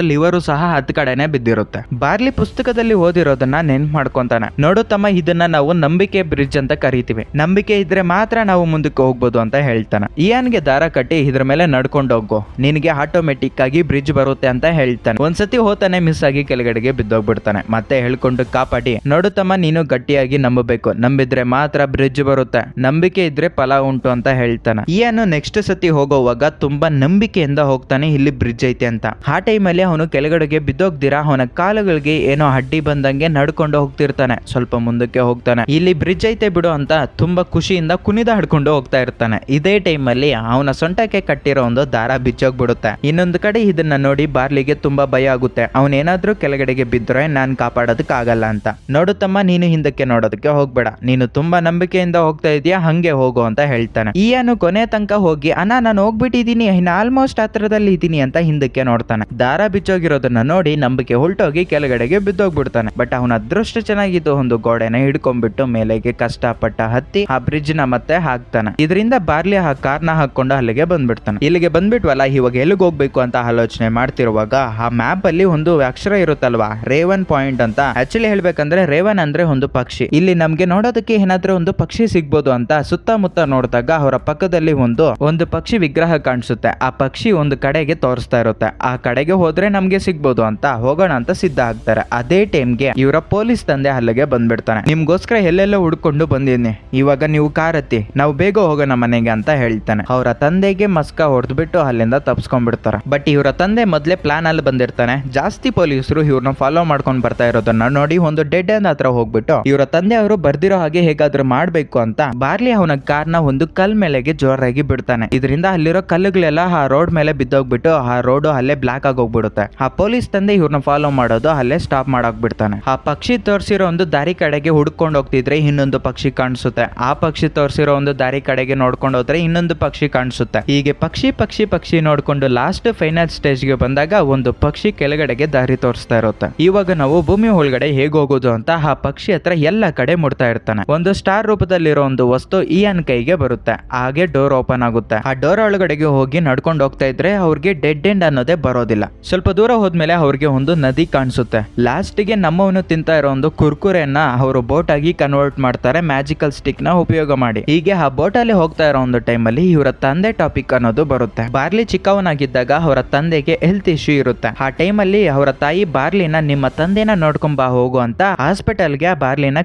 ಲಿವರು ಸಹ ಹತ್ ಕಡೆನೆ ಬಿದ್ದಿರುತ್ತೆ. ಬಾರ್ಲಿ ಪುಸ್ತಕದಲ್ಲಿ ಓದಿರೋದನ್ನ ನೆನ್ಪು ಮಾಡ್ಕೊಂತಾನೆ. ನೋಡು ತಮ್ಮ, ಇದನ್ನ ನಾವು ನಂಬಿಕೆ ಬ್ರಿಡ್ಜ್ ಅಂತ ಕರಿತೀವಿ. ನಂಬಿಕೆ ಇದ್ರೆ ಮಾತ್ರ ನಾವು ಮುಂದಕ್ಕೆ ಹೋಗ್ಬೋದು ಅಂತ ಹೇಳ್ತಾನೆ. ಇಯಾನ್ಗೆ ದಾರ ಕಟ್ಟಿ ಇದ್ರ ಮೇಲೆ ನಡ್ಕೊಂಡು ಹೋಗೋ. ನಿನಗೆ ಆಟೋಮೆಟಿಕ್ ಆಗಿ ಬ್ರಿಡ್ಜ್ ಬರುತ್ತೆ ಅಂತ ಹೇಳ್ತಾನೆ. ಒಂದ್ಸತಿ ಹೋತಾನೆ ಮಿಸ್ ಆಗಿ ಕೆಳಗಡೆಗೆ ಬಿದ್ದೋಗ್ಬಿಡ್ತಾನೆ. ಮತ್ತೆ ಹೇಳ್ಕೊಂಡು ಕಾಪಾಡಿ. ನೋಡು ತಮ್ಮ, ನೀನು ಗಟ್ಟಿಯಾಗಿ ನಂಬಬೇಕು. ನಂಬಿದ್ರೆ ಮಾತ್ರ ಬ್ರಿಡ್ಜ್ ಬರುತ್ತೆ. ನಂಬಿಕೆ ಇದ್ರೆ ಫಲ ಉಂಟು ಅಂತ ಹೇಳ್ತಾನೆ. ಇಯಾನು ನೆಕ್ಸ್ಟ್ ಸತಿ ಹೋಗೋವಾಗ ತುಂಬಾ ನಂಬಿಕೆಯಿಂದ ಹೋಗ್ತಾನೆ ಇಲ್ಲಿ ಬ್ರಿಡ್ಜ್ ಐತೆ ಅಂತ. ಆ ಟೈಮ್ ಅಲ್ಲಿ ಅವನು ಕೆಳಗಡೆಗೆ ಬಿದ್ದೋಗ್ದಿರಾ, ಅವನ ಕಾಲುಗಳಿಗೆ ಏನೋ ಅಡ್ಡಿ ಬಂದಂಗೆ ನಡ್ಕೊಂಡು ಹೋಗ್ತಿರ್ತಾನೆ. ಸ್ವಲ್ಪ ಮುಂದಕ್ಕೆ ಹೋಗ್ತಾನೆ. ಇಲ್ಲಿ ಬ್ರಿಡ್ಜ್ ಐತೆ ಬಿಡು ಅಂತ ತುಂಬಾ ಖುಷಿಯಿಂದ ಕುಣಿದ ಹಡ್ಕೊಂಡು ಹೋಗ್ತಾ ಇರ್ತಾನೆ. ಇದೇ ಅಲ್ಲಿ ಅವನ ಸೊಂಟಕ್ಕೆ ಕಟ್ಟಿರೋ ಒಂದು ದಾರ ಬಿಚ್ಚೋಗ್ಬಿಡುತ್ತೆ. ಇನ್ನೊಂದು ಕಡೆ ಇದನ್ನ ನೋಡಿ ಬಾರ್ಲಿಗೆ ತುಂಬಾ ಭಯ ಆಗುತ್ತೆ. ಅವನೇನಾದ್ರೂ ಕೆಳಗಡೆಗೆ ಬಿದ್ದರೆ ನಾನ್ ಕಾಪಾಡೋದಕ್ಕಾಗಲ್ಲ ಅಂತ. ನೋಡು ತಮ್ಮ, ನೀನು ಹಿಂದಕ್ಕೆ ನೋಡೋದಕ್ಕೆ ಹೋಗ್ಬೇಡ. ನೀನು ತುಂಬಾ ನಂಬಿಕೆಯಿಂದ ಹೋಗ್ತಾ ಇದೀಯಾ? ಹಂಗೆ ಹೋಗು ಅಂತ ಹೇಳ್ತಾನೆ. ಈಯನು ಕೊನೆ ತನಕ ಹೋಗಿ, ಅಣ್ಣ, ನಾನು ಹೋಗ್ಬಿಟ್ಟಿದೀನಿ ಇನ್ನು ಆಲ್ಮೋಸ್ಟ್ ಹತ್ರದಲ್ಲಿ ಇದ್ದೀನಿ ಅಂತ ಹಿಂದಕ್ಕೆ ನೋಡ್ತಾನೆ. ದಾರ ಬಿಚ್ಚೋಗಿರೋದನ್ನ ನೋಡಿ ನಂಬಿಕೆ ಹೊಲ್ಟೋಗಿ ಕೆಳಗಡೆಗೆ ಬಿದ್ದೋಗ್ಬಿಡ್ತಾನೆ. ಬಟ್ ಅವನ ಅದೃಷ್ಟ ಚೆನ್ನಾಗಿದ್ದು ಒಂದು ಗೋಡೆನ ಹಿಡ್ಕೊಂಡ್ಬಿಟ್ಟು ಮೇಲೆಗೆ ಕಷ್ಟಪಟ್ಟ ಹತ್ತಿ ಆ ಬ್ರಿಡ್ಜ್ನ ಮತ್ತೆ ಹಾಕ್ತಾನೆ. ಇದರಿಂದ ಬಾರ್ಲಿ ಆ ಕಾರ್ನ ಹಾಕೊಂಡು ಅಲ್ಲಿಗೆ ಬಂದ್ಬಿಡ್ತಾನೆ. ಇಲ್ಲಿಗೆ ಬಂದ್ಬಿಟ್ವಲ್ಲ, ಇವಾಗ ಎಲ್ಲಿಗೆ ಹೋಗ್ಬೇಕು ಅಂತ ಆಲೋಚನೆ ಮಾಡ್ತಿರುವಾಗ ಆ ಮ್ಯಾಪ್ ಅಲ್ಲಿ ಒಂದು ಅಕ್ಷರ ಇರುತ್ತಲ್ವಾ? ರೇವನ್ ಪಾಯಿಂಟ್ ಅಂತ. ಆಕ್ಚುಲಿ ಹೇಳ್ಬೇಕಂದ್ರೆ ರೇವನ್ ಅಂದ್ರೆ ಒಂದು ಪಕ್ಷಿ. ಇಲ್ಲಿ ನಮ್ಗೆ ನೋಡೋದಕ್ಕೆ ಏನಾದರೂ ಒಂದು ಪಕ್ಷಿ ಸಿಗ್ಬೋದು ಅಂತ ಸುತ್ತಮುತ್ತ ನೋಡಿದಾಗ ಅವರ ಪಕ್ಕದಲ್ಲಿ ಒಂದು ಒಂದು ಪಕ್ಷಿ ವಿಗ್ರಹ ಕಾಣಿಸುತ್ತೆ. ಆ ಪಕ್ಷಿ ಒಂದು ಕಡೆಗೆ ತೋರಿಸ್ತಾ ಇರುತ್ತೆ. ಆ ಕಡೆಗೆ ಹೋದ್ರೆ ನಮ್ಗೆ ಸಿಗ್ಬೋದು ಅಂತ ಹೋಗೋಣ ಅಂತ ಸಿದ್ಧ ಆಗ್ತಾರೆ. ಅದೇ ಟೈಮ್ಗೆ ಇವರ ಪೊಲೀಸ್ ತಂದೆ ಅಲ್ಲಿಗೆ ಬಂದ್ಬಿಡ್ತಾನೆ. ನಿಮ್ಗೋಸ್ಕರ ಎಲ್ಲೆಲ್ಲ ಹುಡ್ಕೊಂಡು ಬಂದಿದ್ದೀನಿ ಇವಾಗ ನೀವು ಕಾರ್ ಹತ್ತಿ ನಾವು ಬೇಗ ಹೋಗೋಣ ಮನೆಗೆ ಅಂತ ಹೇಳ್ತಾನೆ. ಅವರ ತಂದೆಗೆ ಮಸ್ಕ ಹೊಡೆದ್ಬಿಟ್ಟು ಅಲ್ಲಿಂದ ತಪ್ಸ್ಕೊಂಡ್ಬಿಡ್ತಾರೆ. ಬಟ್ ಇವರ ತಂದೆ ಮೊದ್ಲೇ ಪ್ಲಾನ್ ಅಲ್ಲಿ ಬಂದಿರ್ತಾನೆ. ಜಾಸ್ತಿ ಪೊಲೀಸರು ಇವ್ರನ್ನ ಫಾಲೋ ಮಾಡ್ಕೊಂಡು ಬರ್ತಾ ಇರೋದನ್ನ ನೋಡಿ ಒಂದು ಡೆಡ್ ಎಂಡ್ ಹತ್ರ ಹೋಗ್ಬಿಟ್ಟು ಇವರ ತಂದೆ ಅವರು ಬರ್ದಿರೋ ಹಾಗೆ ಹೇಗಾದ್ರೂ ಮಾಡ್ಬೇಕು ಅಂತ ಬಾರ್ಲಿ ಅವನ ಕಾರ್ನ ಒಂದು ಕಲ್ ಮೇಲೆಗೆ ಜೋರಾಗಿ ಬಿಡ್ತಾನೆ. ಇದರಿಂದ ಅಲ್ಲಿರೋ ಕಲ್ಲುಗಳೆಲ್ಲ ಆ ರೋಡ್ ಮೇಲೆ ಬಿದ್ದೋಗ್ಬಿಟ್ಟು ಆ ರೋಡ್ ಅಲ್ಲೇ ಬ್ಲಾಕ್ ಆಗೋಗ್ಬಿಡುತ್ತೆ. ಆ ಪೊಲೀಸ್ ತಂದೆ ಇವ್ರನ್ನ ಫಾಲೋ ಮಾಡೋದು ಅಲ್ಲೇ ಸ್ಟಾಪ್ ಮಾಡಕ್ ಬಿಡ್ತಾನೆ ಆ ಪಕ್ಷಿ ತೋರಿಸಿರೋ ಒಂದು ದಾರಿ ಕಡೆಗೆ ಹುಡ್ಕೊಂಡು ಹೋಗ್ತಿದ್ರೆ ಇನ್ನೊಂದು ಪಕ್ಷಿ ಕಾಣಿಸುತ್ತೆ. ಆ ಪಕ್ಷಿ ತೋರಿಸಿರೋ ಒಂದು ದಾರಿ ಕಡೆಗೆ ನೋಡ್ಕೊಂಡು ಹೋದ್ರೆ ಇನ್ನೊಂದು ಪಕ್ಷಿ ಕಾಣಿಸುತ್ತೆ. ಹೀಗೆ ಪಕ್ಷಿ ಪಕ್ಷಿ ಪಕ್ಷಿ ನೋಡ್ಕೊಂಡು ಲಾಸ್ಟ್ ಫೈನಲ್ ಸ್ಟೇಜ್ಗೆ ಬಂದಾಗ ಒಂದು ಪಕ್ಷಿ ಕೆಳಗಡೆಗೆ ದಾರಿ ತೋರಿಸ್ತಾ ಇರುತ್ತೆ. ಇವಾಗ ನಾವು ಭೂಮಿ ಒಳಗಡೆ ಹೇಗ್ ಹೋಗೋದು ಅಂತ ಆ ಪಕ್ಷಿ ಹತ್ರ ಎಲ್ಲ ಕಡೆ ಮುಡ್ತಾ ಇರ್ತಾನೆ. ಒಂದು ಸ್ಟಾರ್ ರೂಪದಲ್ಲಿರೋ ಒಂದು ವಸ್ತು ಇಯನ್ ಕೈಗೆ ಬರುತ್ತೆ. ಹಾಗೆ ಡೋರ್ ಓಪನ್ ಆಗುತ್ತೆ. ಆ ಡೋರ್ ಒಳಗಡೆಗೆ ಹೋಗಿ ನಡ್ಕೊಂಡು ಹೋಗ್ತಾ ಇದ್ರೆ ಅವ್ರಿಗೆ ಡೆಡ್ ಎಂಡ್ ಅನ್ನೋದೇ ಬರೋದಿಲ್ಲ. ಸ್ವಲ್ಪ ದೂರ ಹೋದ್ಮೇಲೆ ಅವ್ರಿಗೆ ಒಂದು ನದಿ ಕಾಣಿಸುತ್ತೆ. ಲಾಸ್ಟ್ಗೆ ನಮ್ಮವನು ತಿಂತಾ ಇರೋ ಒಂದು ಕುರ್ಕುರೆಯನ್ನ ಅವರು ಬೋಟ್ ಆಗಿ ಕನ್ವರ್ಟ್ ಮಾಡ್ತಾರೆ ಮ್ಯಾಜಿಕಲ್ ಸ್ಟಿಕ್ನ ಉಪಯೋಗ ಮಾಡಿ. ಹೀಗೆ ಆ ಬೋಟ್ ಅಲ್ಲಿ ಹೋಗ್ತಾ ಇರೋ ಒಂದು ಟೈಮ್ ಅಲ್ಲಿ ಇವರ ತಂದೆ ಟಾಪಿಕ್ ಅನ್ನೋದು ಬರುತ್ತೆ. ಬಾರ್ಲಿ ಚಿಕ್ಕವನಾಗಿದ್ದಾಗ ಅವರ ತಂದೆಗೆ ಹೆಲ್ತ್ ಇಶ್ಯೂ ಇರುತ್ತೆ. ಆ ಟೈಮ್ ಅಲ್ಲಿ ಅವರ ತಾಯಿ ಬಾರ್ಲಿನ ನಿಮ್ಮ ತಂದೆನ ನೋಡ್ಕೊಂಡ್ ಬಾ ಹೋಗು ಅಂತ ಹಾಸ್ಪಿಟಲ್ಗೆ ಆ ಬಾರ್ಲಿನ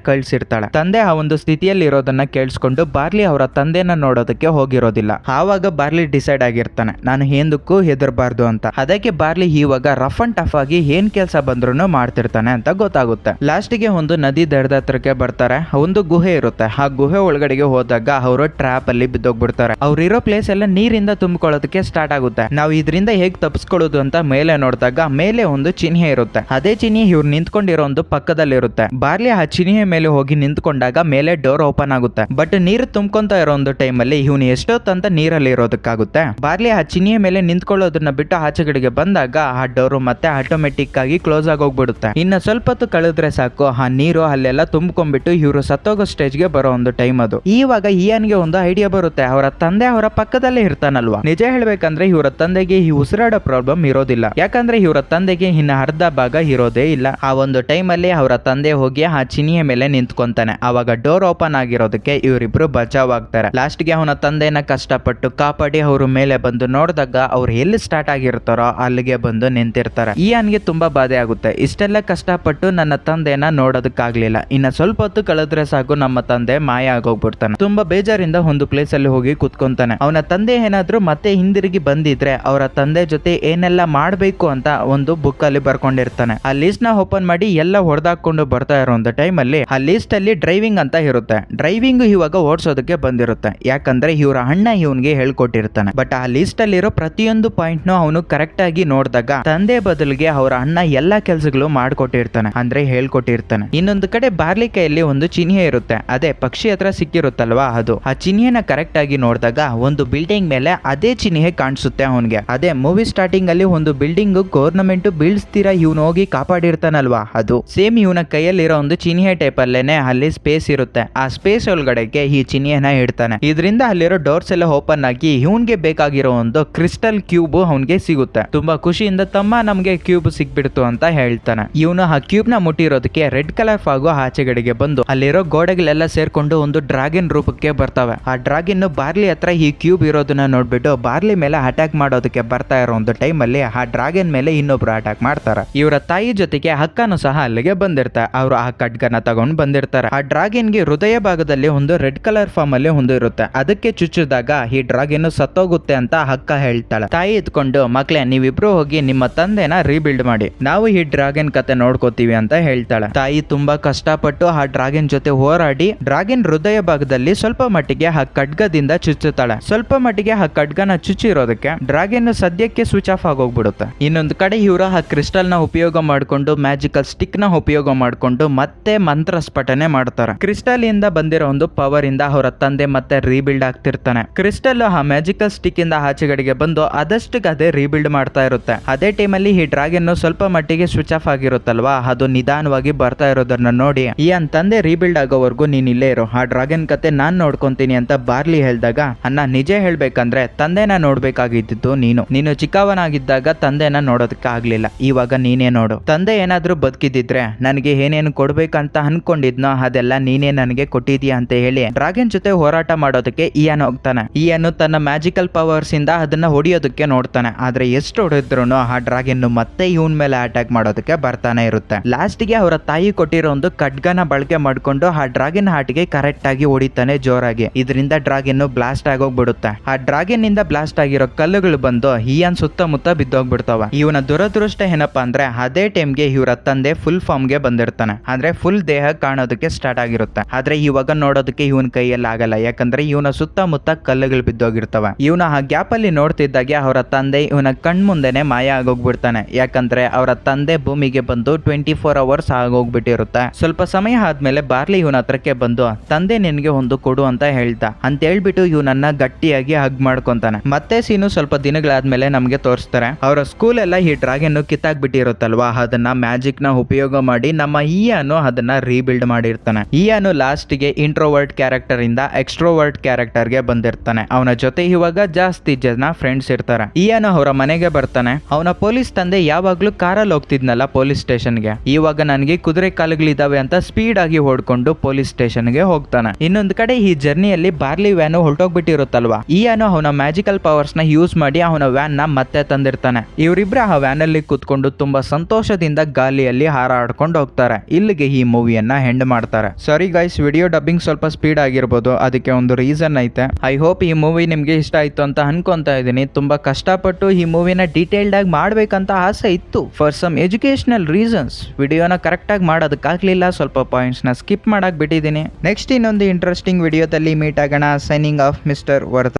ಕಳ್ಸಿರ್ತಾಳೆ ತಂದೆ, ಆ ಒಂದು ಸ್ಥಿತಿಯಲ್ಲಿ ಇರೋದನ್ನ ಕೇಳಿಸ್ಕೊಂಡು ಬಾರ್ಲಿ ಅವರ ತಂದೆನ ನೋಡೋದಕ್ಕೆ ಹೋಗಿರೋದಿಲ್ಲ. ಆವಾಗ ಬಾರ್ಲಿ ಡಿಸೈಡ್ ಆಗಿರ್ತಾನೆ. ನಾನು ಏಂದಕ್ಕೂ ಹೆದರ್ಬಾರ್ದು ಅಂತ. ಅದಕ್ಕೆ ಬಾರ್ಲಿ ಇವಾಗ ರಫ್ ಅಂಡ್ ಟಫ್ ಆಗಿ ಏನ್ ಕೆಲಸ ಬಂದ್ರು ಮಾಡ್ತಿರ್ತಾನೆ ಅಂತ ಗೊತ್ತಾಗುತ್ತೆ. ಲಾಸ್ಟಿಗೆ ಒಂದು ನದಿ ದಡದ ಹತ್ರಕ್ಕೆ ಬರ್ತಾರೆ. ಒಂದು ಗುಹೆ ಇರುತ್ತೆ. ಆ ಗುಹೆ ಒಳಗಡೆಗೆ ಹೋದಾಗ ಅವರು ಟ್ರ್ಯಾಪ್ ಅಲ್ಲಿ ಬಿದ್ದೋಗ್ಬಿಡ್ತಾರೆ. ಅವ್ರಿರೋ ಪ್ಲೇಸ್ ಎಲ್ಲ ನೀರಿಂದ ತುಂಬಿಕೊಳ್ಳೋದಕ್ಕೆ ಸ್ಟಾರ್ಟ್ ಆಗುತ್ತೆ. ನಾವು ಇದರಿಂದ ಹೇಗ್ ತಪ್ಪಿಸ್ಕೊಳ್ಳೋದು ಅಂತ ಮೇಲೆ ನೋಡಿದಾಗ ಮೇಲೆ ಒಂದು ಚಿಹ್ನೆ ಇರುತ್ತೆ. ಅದೇ ಚಿಹ್ನೆ ಇವ್ರು ನಿಂತ್ಕೊಂಡಿರೋ ಒಂದು ಪಕ್ಕದಲ್ಲಿರುತ್ತೆ. ಬಾರ್ಲಿ ಆ ಚಿಹ್ನೆ ಮೇಲೆ ಹೋಗಿ ನಿಂತ್ಕೊಂಡಾಗ ಮೇಲೆ ಡೋರ್ ಓಪನ್ ಆಗುತ್ತೆ. ಬಟ್ ನೀರು ತುಂಬ್ಕೊಂತ ಇರೋ ಒಂದು ಟೈಮ್ ಅಲ್ಲಿ ಇವನು ಎಷ್ಟೊತ್ತಂತ ನೀರಲ್ಲಿ ಇರೋದಕ್ಕಾಗುತ್ತೆ. ಬಾರ್ಲಿ ಆ ಚಿನಿಯ ಮೇಲೆ ನಿಂತ್ಕೊಳ್ಳೋದನ್ನ ಬಿಟ್ಟು ಆಚೆಗಡೆಗೆ ಬಂದಾಗ ಆ ಡೋರ್ ಮತ್ತೆ ಆಟೋಮೆಟಿಕ್ ಆಗಿ ಕ್ಲೋಸ್ ಆಗಿ ಹೋಗ್ಬಿಡುತ್ತೆ. ಇನ್ನ ಸ್ವಲ್ಪ ಹೊತ್ತು ಕಳೆದ್ರೆ ಸಾಕು, ಆ ನೀರು ಅಲ್ಲೆಲ್ಲ ತುಂಬ್ಕೊಂಡ್ಬಿಟ್ಟು ಇವರು ಸತ್ತೋಗೋ ಸ್ಟೇಜ್ಗೆ ಬರೋ ಒಂದು ಟೈಮ್ ಅದು. ಇವಾಗ ಇಯನ್ಗೆ ಒಂದು ಐಡಿಯಾ ಬರುತ್ತೆ, ಅವರ ತಂದೆ ಅವರ ಪಕ್ಕದಲ್ಲೇ ಇರ್ತಾನಲ್ವಾ? ನಿಜ ಹೇಳ್ಬೇಕಂದ್ರೆ ಇವರ ತಂದೆಗೆ ಈ ಉಸಿರಾಡೋ ಪ್ರಾಬ್ಲಮ್ ಇರೋದಿಲ್ಲ. ಯಾಕಂದ್ರೆ ಇವರ ತಂದೆಗೆ ಇನ್ನ ಅರ್ಧ ಭಾಗ ಇರೋದೇ ಇಲ್ಲ. ಆ ಒಂದು ಟೈಮ್ ಅಲ್ಲಿ ಅವರ ತಂದೆ ಹೋಗಿ ಆ ಚಿನಿಯ ಮೇಲೆ ನಿಂತ್ಕೊಂತಾನೆ ಅವಾಗ ಡೋರ್ ಓಪನ್ ಆಗಿರೋದಕ್ಕೆ ಇವರಿಬ್ರು ಬಚಾವ್ ಆಗ್ತಾರೆ ಲಾಸ್ಟ್ಗೆ ಅವನ ತಂದೆನ ಕಷ್ಟಪಟ್ಟು ಕಾಪಾಡಿ ಅವರು ಮೇಲೆ ಬಂದು ನೋಡಿದಾಗ ಅವ್ರು ಎಲ್ಲಿ ಸ್ಟಾರ್ಟ್ ಆಗಿರ್ತಾರೋ ಅಲ್ಲಿಗೆ ಬಂದು ನಿಂತಿರ್ತಾರೆ. ಈ ಅನ್ಗೆ ತುಂಬಾ ಬಾಧೆ ಆಗುತ್ತೆ. ಇಷ್ಟೆಲ್ಲ ಕಷ್ಟಪಟ್ಟು ನನ್ನ ತಂದೆನ ನೋಡೋದಕ್ಕಾಗ್ಲಿಲ್ಲ. ಇನ್ನ ಸ್ವಲ್ಪ ಹೊತ್ತು ಕಳೆದ್ರೆ ಸಾಕು ನಮ್ಮ ತಂದೆ ಮಾಯ ಆಗೋಗ್ಬಿಡ್ತಾನೆ. ತುಂಬಾ ಬೇಜಾರಿಂದ ಒಂದು ಪ್ಲೇಸ್ ಅಲ್ಲಿ ಹೋಗಿ ಕುತ್ಕೊಂತಾನೆ. ಅವನ ತಂದೆ ಏನಾದ್ರೂ ಮತ್ತೆ ಹಿಂದಿರುಗಿ ಬಂದಿದ್ರೆ ಅವರ ತಂದೆ ಜೊತೆ ಏನೆಲ್ಲ ಮಾಡ್ಬೇಕು ಅಂತ ಒಂದು ಬುಕ್ ಅಲ್ಲಿ ಬರ್ಕೊಂಡಿರ್ತಾನೆ. ಆ ಲಿಸ್ಟ್ನ ಓಪನ್ ಮಾಡಿ ಎಲ್ಲ ಹೊಡೆದಾಕೊಂಡು ಬರ್ತಾ ಇರೋ ಟೈಮ್ ಅಲ್ಲಿ ಆ ಲಿಸ್ಟ್ ಲಿಸ್ಟ್ ಅಲ್ಲಿ ಡ್ರೈವಿಂಗ್ ಅಂತ ಇರುತ್ತೆ. ಡ್ರೈವಿಂಗ್ ಇವಾಗ ಓಡಿಸೋದಕ್ಕೆ ಬಂದಿರುತ್ತೆ. ಯಾಕಂದ್ರೆ ಇವರ ಅಣ್ಣ ಇವನ್ಗೆ ಹೇಳ್ಕೊಟ್ಟಿರ್ತಾನೆ. ಬಟ್ ಆ ಲಿಸ್ಟ್ ಅಲ್ಲಿರೋ ಪ್ರತಿಯೊಂದು ಪಾಯಿಂಟ್ ನು ಅವನು ಕರೆಕ್ಟ್ ಆಗಿ ನೋಡಿದಾಗ ತಂದೆ ಬದಲಿಗೆ ಅವರ ಅಣ್ಣ ಎಲ್ಲಾ ಕೆಲಸಗಳು ಮಾಡ್ಕೊಟ್ಟಿರ್ತಾನೆ. ಅಂದ್ರೆ ಹೇಳ್ಕೊಟ್ಟಿರ್ತಾನೆ. ಇನ್ನೊಂದು ಕಡೆ ಬಾರ್ಲಿಕೆಯಲ್ಲಿ ಒಂದು ಚಿಹ್ನೆ ಇರುತ್ತೆ. ಅದೇ ಪಕ್ಷಿ ಹತ್ರ ಸಿಕ್ಕಿರುತ್ತಲ್ವಾ ಅದು. ಆ ಚಿಹ್ನೆನ ಕರೆಕ್ಟ್ ಆಗಿ ನೋಡಿದಾಗ ಒಂದು ಬಿಲ್ಡಿಂಗ್ ಮೇಲೆ ಅದೇ ಚಿಹ್ನೆ ಕಾಣಿಸುತ್ತೆ ಅವನ್ಗೆ. ಅದೇ ಮೂವಿ ಸ್ಟಾರ್ಟಿಂಗ್ ಅಲ್ಲಿ ಒಂದು ಬಿಲ್ಡಿಂಗ್ ಗೌರ್ನಮೆಂಟ್ ಬೀಳ್ಸ್ತೀರಾ ಇವನು ಹೋಗಿ ಕಾಪಾಡಿರ್ತಾನಲ್ವಾ ಅದು. ಸೇಮ್ ಇವನ ಕೈಯಲ್ಲಿರೋ ಒಂದು ಚಿಹ್ನೆ ಟೈಪ್ ಅಲ್ಲೇನೆ ಅಲ್ಲಿ ಸ್ಪೇಸ್ ಇರುತ್ತೆ. ಆ ಸ್ಪೇಸ್ ಒಳಗಡೆಗೆ ಈ ಚಿನ್ನಿಯನ್ನ ಇಡ್ತಾನೆ. ಇದರಿಂದ ಅಲ್ಲಿರೋ ಡೋರ್ಸ್ ಎಲ್ಲ ಓಪನ್ ಆಗಿ ಇವನ್ಗೆ ಬೇಕಾಗಿರೋ ಒಂದು ಕ್ರಿಸ್ಟಲ್ ಕ್ಯೂಬ್ ಅವನ್ಗೆ ಸಿಗುತ್ತೆ. ತುಂಬಾ ಖುಷಿಯಿಂದ ತಮ್ಮ ನಮ್ಗೆ ಕ್ಯೂಬ್ ಸಿಕ್ಬಿಡ್ತು ಅಂತ ಹೇಳ್ತಾನೆ. ಇವನು ಆ ಕ್ಯೂಬ್ನ ಮುಟ್ಟಿರೋದಕ್ಕೆ ರೆಡ್ ಕಲರ್ ಫಾಗು ಆಚೆಗಡೆಗೆ ಬಂದು ಅಲ್ಲಿರೋ ಗೋಡೆಗಳೆಲ್ಲ ಸೇರ್ಕೊಂಡು ಒಂದು ಡ್ರಾಗನ್ ರೂಪಕ್ಕೆ ಬರ್ತವೆ. ಆ ಡ್ರಾಗನ್ ಬಾರ್ಲಿ ಹತ್ರ ಈ ಕ್ಯೂಬ್ ಇರೋದನ್ನ ನೋಡ್ಬಿಟ್ಟು ಬಾರ್ಲಿ ಮೇಲೆ ಅಟ್ಯಾಕ್ ಮಾಡೋದಕ್ಕೆ ಬರ್ತಾ ಇರೋ ಒಂದು ಟೈಮ್ ಅಲ್ಲಿ ಆ ಡ್ರಾಗನ್ ಮೇಲೆ ಇನ್ನೊಬ್ರು ಅಟ್ಯಾಕ್ ಮಾಡ್ತಾರೆ. ಇವರ ತಾಯಿ ಜೊತೆಗೆ ಹಕ್ಕನು ಸಹ ಅಲ್ಲಿಗೆ ಬಂದಿರ್ತಾರೆ. ಅವರು ಆ ಖಡ್ಗನ ತಗೊಂಡ್ ಬಂದಿರ್ತಾರೆ. ಆ ಡ್ರಾಗನ್ಗೆ ಹೃದಯ ಭಾಗದಲ್ಲಿ ಒಂದು ರೆಡ್ ಕಲರ್ ಫಾರ್ಮ್ ಅಲ್ಲಿ ಒಂದು ಇರುತ್ತೆ ಅದಕ್ಕೆ ಚುಚ್ಚಿದಾಗ ಈ ಡ್ರಾಗನ್ ಸತ್ತೋಗುತ್ತೆ ಅಂತ ಹಕ್ಕ ಹೇಳ್ತಾಳೆ. ತಾಯಿ ಇದ್ಕೊಂಡು ಮಕ್ಳೆ, ನೀವಿಬ್ರು ಹೋಗಿ ನಿಮ್ಮ ತಂದೆನ ರೀಬಿಲ್ಡ್ ಮಾಡಿ. ನಾವು ಈ ಡ್ರಾಗನ್ ಕತೆ ನೋಡ್ಕೋತೀವಿ ಅಂತ ಹೇಳ್ತಾಳೆ. ತಾಯಿ ತುಂಬಾ ಕಷ್ಟಪಟ್ಟು ಆ ಡ್ರಾಗನ್ ಜೊತೆ ಹೋರಾಡಿ, ಡ್ರಾಗನ್ ಹೃದಯ ಭಾಗದಲ್ಲಿ ಸ್ವಲ್ಪ ಮಟ್ಟಿಗೆ ಆ ಖಡ್ಗದಿಂದ ಚುಚ್ಚುತ್ತಾಳೆ. ಸ್ವಲ್ಪ ಮಟ್ಟಿಗೆ ಆ ಖಡ್ಗನ ಚುಚ್ಚಿರೋದಕ್ಕೆ ಡ್ರಾಗನ್ ಸದ್ಯಕ್ಕೆ ಸ್ವಿಚ್ ಆಫ್ ಆಗೋಗ್ಬಿಡುತ್ತೆ. ಇನ್ನೊಂದು ಕಡೆ ಇವರು ಆ ಕ್ರಿಸ್ಟಲ್ನ ಉಪಯೋಗ ಮಾಡಿಕೊಂಡು, ಮ್ಯಾಜಿಕಲ್ ಸ್ಟಿಕ್ನ ಉಪಯೋಗ ಮಾಡಿಕೊಂಡು ಮತ್ತೆ ಮಂತ್ರ ಮಾಡ್ತಾರೆ. ಕ್ರಿಸ್ಟಲ್ ಇಂದ ಬಂದಿರೋ ಒಂದು ಪವರ್ ಇಂದ ಅವರ ತಂದೆ ಮತ್ತೆ ರೀಬಿಲ್ಡ್ ಆಗ್ತಿರ್ತಾನೆ. ಕ್ರಿಸ್ಟಲ್ ಆ ಮ್ಯಾಜಿಕಲ್ ಸ್ಟಿಕ್ ಇಂದ ಆಚೆಗಡೆಗೆ ಬಂದು ಅದಷ್ಟಕ್ಕೆ ಅದೇ ರೀಬಿಲ್ಡ್ ಮಾಡ್ತಾ ಇರುತ್ತೆ. ಅದೇ ಟೈಮಲ್ಲಿ ಈ ಡ್ರಾಗನ್ ಸ್ವಲ್ಪ ಮಟ್ಟಿಗೆ ಸ್ವಿಚ್ ಆಫ್ ಆಗಿರುತ್ತಲ್ವಾ? ಅದು ನಿಧಾನವಾಗಿ ಬರ್ತಾ ಇರೋದನ್ನ ನೋಡಿ. ಈ ಅನ್ ತಂದೆ ರೀಬಿಲ್ಡ್ ಆಗೋವರೆಗೂ ನೀನ್ ಇಲ್ಲೇ ಇರೋ. ಆ ಡ್ರಾಗನ್ ಕತೆ ನಾನ್ ನೋಡ್ಕೊಂತೀನಿ ಅಂತ ಬಾರ್ಲಿ ಹೇಳ್ದಾಗ ಅನ್ನ ನಿಜ ಹೇಳ್ಬೇಕಂದ್ರೆ ತಂದೆನ ನೋಡ್ಬೇಕಾಗಿದ್ದು ನೀನು. ನೀನು ಚಿಕ್ಕವನಾಗಿದ್ದಾಗ ತಂದೆನ ನೋಡೋದಕ್ಕೆ ಆಗ್ಲಿಲ್ಲ ಇವಾಗ ನೀನೇ ನೋಡು. ತಂದೆ ಏನಾದ್ರೂ ಬದುಕಿದಿದ್ರೆ ನನಗೆ ಏನೇನು ಕೊಡ್ಬೇಕಂತ ಅನ್ಕೊಂಡಿದ್ನೋ ಅದೆಲ್ಲ ನೀನೇ ನನಗೆ ಕೊಟ್ಟಿದ್ಯಾ ಅಂತ ಹೇಳಿ ಡ್ರಾಗನ್ ಜೊತೆ ಹೋರಾಟ ಮಾಡೋದಕ್ಕೆ ಇಯಾನ್ ಹೋಗ್ತಾನೆ. ಇಯಾನು ತನ್ನ ಮ್ಯಾಜಿಕಲ್ ಪವರ್ಸ್ ಇಂದ ಅದನ್ನ ಹೊಡಿಯೋದಕ್ಕೆ ನೋಡ್ತಾನೆ. ಆದ್ರೆ ಎಷ್ಟು ಹೊಡೆದ್ರು ಆ ಡ್ರಾಗನ್ ಮತ್ತೆ ಇವನ್ ಮೇಲೆ ಅಟ್ಯಾಕ್ ಮಾಡೋದಕ್ಕೆ ಬರ್ತಾನೆ ಇರುತ್ತೆ. ಲಾಸ್ಟ್ಗೆ ಅವರ ತಾಯಿ ಕೊಟ್ಟಿರೋ ಒಂದು ಖಡ್ಗನ ಬಳಕೆ ಮಾಡ್ಕೊಂಡು ಆ ಡ್ರಾಗನ್ ಹಾರ್ಟ್ಗೆ ಕರೆಕ್ಟ್ ಆಗಿ ಹೊಡಿತಾನೆ ಜೋರಾಗಿ. ಇದರಿಂದ ಡ್ರಾಗನ್ ಬ್ಲಾಸ್ಟ್ ಆಗೋಗ್ಬಿಡುತ್ತೆ. ಆ ಡ್ರಾಗನ್ ಇಂದ ಬ್ಲಾಸ್ಟ್ ಆಗಿರೋ ಕಲ್ಲುಗಳು ಬಂದು ಇಯಾನ್ ಸುತ್ತಮುತ್ತ ಬಿದ್ದೋಗ್ಬಿಡ್ತಾವ. ಇವನ ದುರದೃಷ್ಟ ಏನಪ್ಪಾ ಅಂದ್ರೆ ಅದೇ ಟೈಮ್ಗೆ ಇವರ ತಂದೆ ಫುಲ್ ಫಾರ್ಮ್ಗೆ ಬಂದಿರ್ತಾನೆ. ಅಂದ್ರೆ ಫುಲ್ ದೇಹ ಕಾಣೋದಕ್ಕೆ ಸ್ಟಾರ್ಟ್ ಆಗಿರುತ್ತೆ. ಆದ್ರೆ ಇವಾಗ ನೋಡೋದಕ್ಕೆ ಇವನ್ ಕೈಯಲ್ಲಿ ಆಗಲ್ಲ. ಯಾಕಂದ್ರೆ ಇವನ ಸುತ್ತಮುತ್ತ ಕಲ್ಲುಗಳು ಬಿದ್ದೋಗಿರ್ತವ. ಇವನ ಆ ಗ್ಯಾಪ್ ಅಲ್ಲಿ ನೋಡ್ತಿದ್ದಾಗೆ ಅವರ ತಂದೆ ಇವನ ಕಣ್ ಮುಂದೆನೆ ಮಾಯ ಆಗೋಗ್ಬಿಡ್ತಾನೆ. ಯಾಕಂದ್ರೆ ಅವರ ತಂದೆ ಭೂಮಿಗೆ ಬಂದು ಟ್ವೆಂಟಿ ಫೋರ್ ಅವರ್ಸ್ ಆಗೋಗ್ಬಿಟ್ಟಿರುತ್ತೆ. ಸ್ವಲ್ಪ ಸಮಯ ಆದ್ಮೇಲೆ ಬಾರ್ಲಿ ಇವನ ಹತ್ರಕ್ಕೆ ಬಂದು, ತಂದೆ ನಿನ್ಗೆ ಒಂದು ಕೊಡು ಅಂತ ಹೇಳ್ತಾ. ಅಂತ ಹೇಳ್ಬಿಟ್ಟು ಇವನನ್ನ ಗಟ್ಟಿಯಾಗಿ ಹಗ್ ಮಾಡ್ಕೊಂತಾನೆ. ಮತ್ತೆ ಸೀನು ಸ್ವಲ್ಪ ದಿನಗಳಾದ್ಮೇಲೆ ನಮ್ಗೆ ತೋರಿಸ್ತಾರೆ. ಅವರ ಸ್ಕೂಲ್ ಎಲ್ಲ ಈ ಡ್ರಾಗನ್ ಕಿತ್ತಾಕ್ಬಿಟ್ಟಿರುತ್ತಲ್ವಾ ಅದನ್ನ ಮ್ಯಾಜಿಕ್ನ ಉಪಯೋಗ ಮಾಡಿ ನಮ್ಮ ಇಯಾನು ಅದನ್ನ ರೀಬಿಲ್ಡ್ ಮಾಡಿರ್ತಾನೆ. ಇಯಾನು ಲಾಸ್ಟ್ಗೆ ಇಂಟ್ರೋವರ್ಟ್ ಕ್ಯಾರೆಕ್ಟರ್ ಇಂದ ಎಕ್ಸ್ಟ್ರೋವರ್ಟ್ ಕ್ಯಾರೆಕ್ಟರ್ಗೆ ಬಂದಿರ್ತಾನೆ. ಅವನ ಜೊತೆ ಇವಾಗ ಜಾಸ್ತಿ ಜನ ಫ್ರೆಂಡ್ಸ್ ಇರ್ತಾರೆ. ಇಯಾನು ಅವರ ಮನೆಗೆ ಬರ್ತಾನೆ. ಅವನ ಪೊಲೀಸ್ ತಂದೆ ಯಾವಾಗ್ಲೂ ಕಾರಲ್ಲಿ ಹೋಗ್ತಿದ್ನಲ್ಲ ಪೊಲೀಸ್ ಸ್ಟೇಷನ್ಗೆ. ಇವಾಗ ನನಗೆ ಕುದುರೆ ಕಾಲುಗಳಿದಾವೆ ಅಂತ ಸ್ಪೀಡ್ ಆಗಿ ಓಡ್ಕೊಂಡು ಪೊಲೀಸ್ ಸ್ಟೇಷನ್ಗೆ ಹೋಗ್ತಾನೆ. ಇನ್ನೊಂದ್ ಕಡೆ ಈ ಜರ್ನಿಯಲ್ಲಿ ಬಾರ್ಲಿ ವ್ಯಾನು ಹೊರಟೋಗ್ಬಿಟ್ಟಿರುತ್ತಲ್ವಾ? ಇಯಾನು ಅವನ ಮ್ಯಾಜಿಕಲ್ ಪವರ್ಸ್ನ ಯೂಸ್ ಮಾಡಿ ಅವನ ವ್ಯಾನ್ನ ಮತ್ತೆ ತಂದಿರ್ತಾನೆ. ಇವರಿಬ್ರು ಆ ವ್ಯಾನ್ ಅಲ್ಲಿ ಕೂತ್ಕೊಂಡು ತುಂಬಾ ಸಂತೋಷದಿಂದ ಗಾಲಿಯಲ್ಲಿ ಹಾರಾಡ್ಕೊಂಡು ಹೋಗ್ತಾರೆ. ಇಲ್ಲಿಗೆ ಈ ಮೂವಿಯನ್ನ ಹೆಂಡ್ ಮಾಡ್ತಾರೆ. ಸಾರಿ ಗೈಸ್ ವಿಡಿಯೋ ಡಬ್ಬಿಂಗ್ ಸ್ವಲ್ಪ ಸ್ಪೀಡ್ ಆಗಿರ್ಬೋದು, ಅದಕ್ಕೆ ಒಂದು ರೀಸನ್ ಐತೆ. ಐ ಹೋಪ್ ಈ ಮೂವಿ ನಿಮ್ಗೆ ಇಷ್ಟ ಆಯ್ತು ಅಂತ ಅನ್ಕೊಂತ ಇದ್ದೀನಿ. ತುಂಬಾ ಕಷ್ಟಪಟ್ಟು ಈ ಮೂವಿನ ಡೀಟೇಲ್ಡ್ ಆಗಿ ಮಾಡ್ಬೇಕಂತ ಆಸೆ ಇತ್ತು. ಫಾರ್ ಸಮ್ ಎಜುಕೇಶನಲ್ ರೀಸನ್ಸ್ ವಿಡಿಯೋನ ಕರೆಕ್ಟ್ ಆಗಿ ಮಾಡೋದಕ್ಕಾಗ್ಲಿಲ್ಲ. ಸ್ವಲ್ಪ ಪಾಯಿಂಟ್ಸ್ನ ಸ್ಕಿಪ್ ಮಾಡಕ್ ಬಿಟ್ಟಿದ್ದೀನಿ. ನೆಕ್ಸ್ಟ್ ಇನ್ನೊಂದು ಇಂಟ್ರೆಸ್ಟಿಂಗ್ ವಿಡಿಯೋದಲ್ಲಿ ಮೀಟ್ ಆಗೋಣ. Signing off mister ವರ್ಧ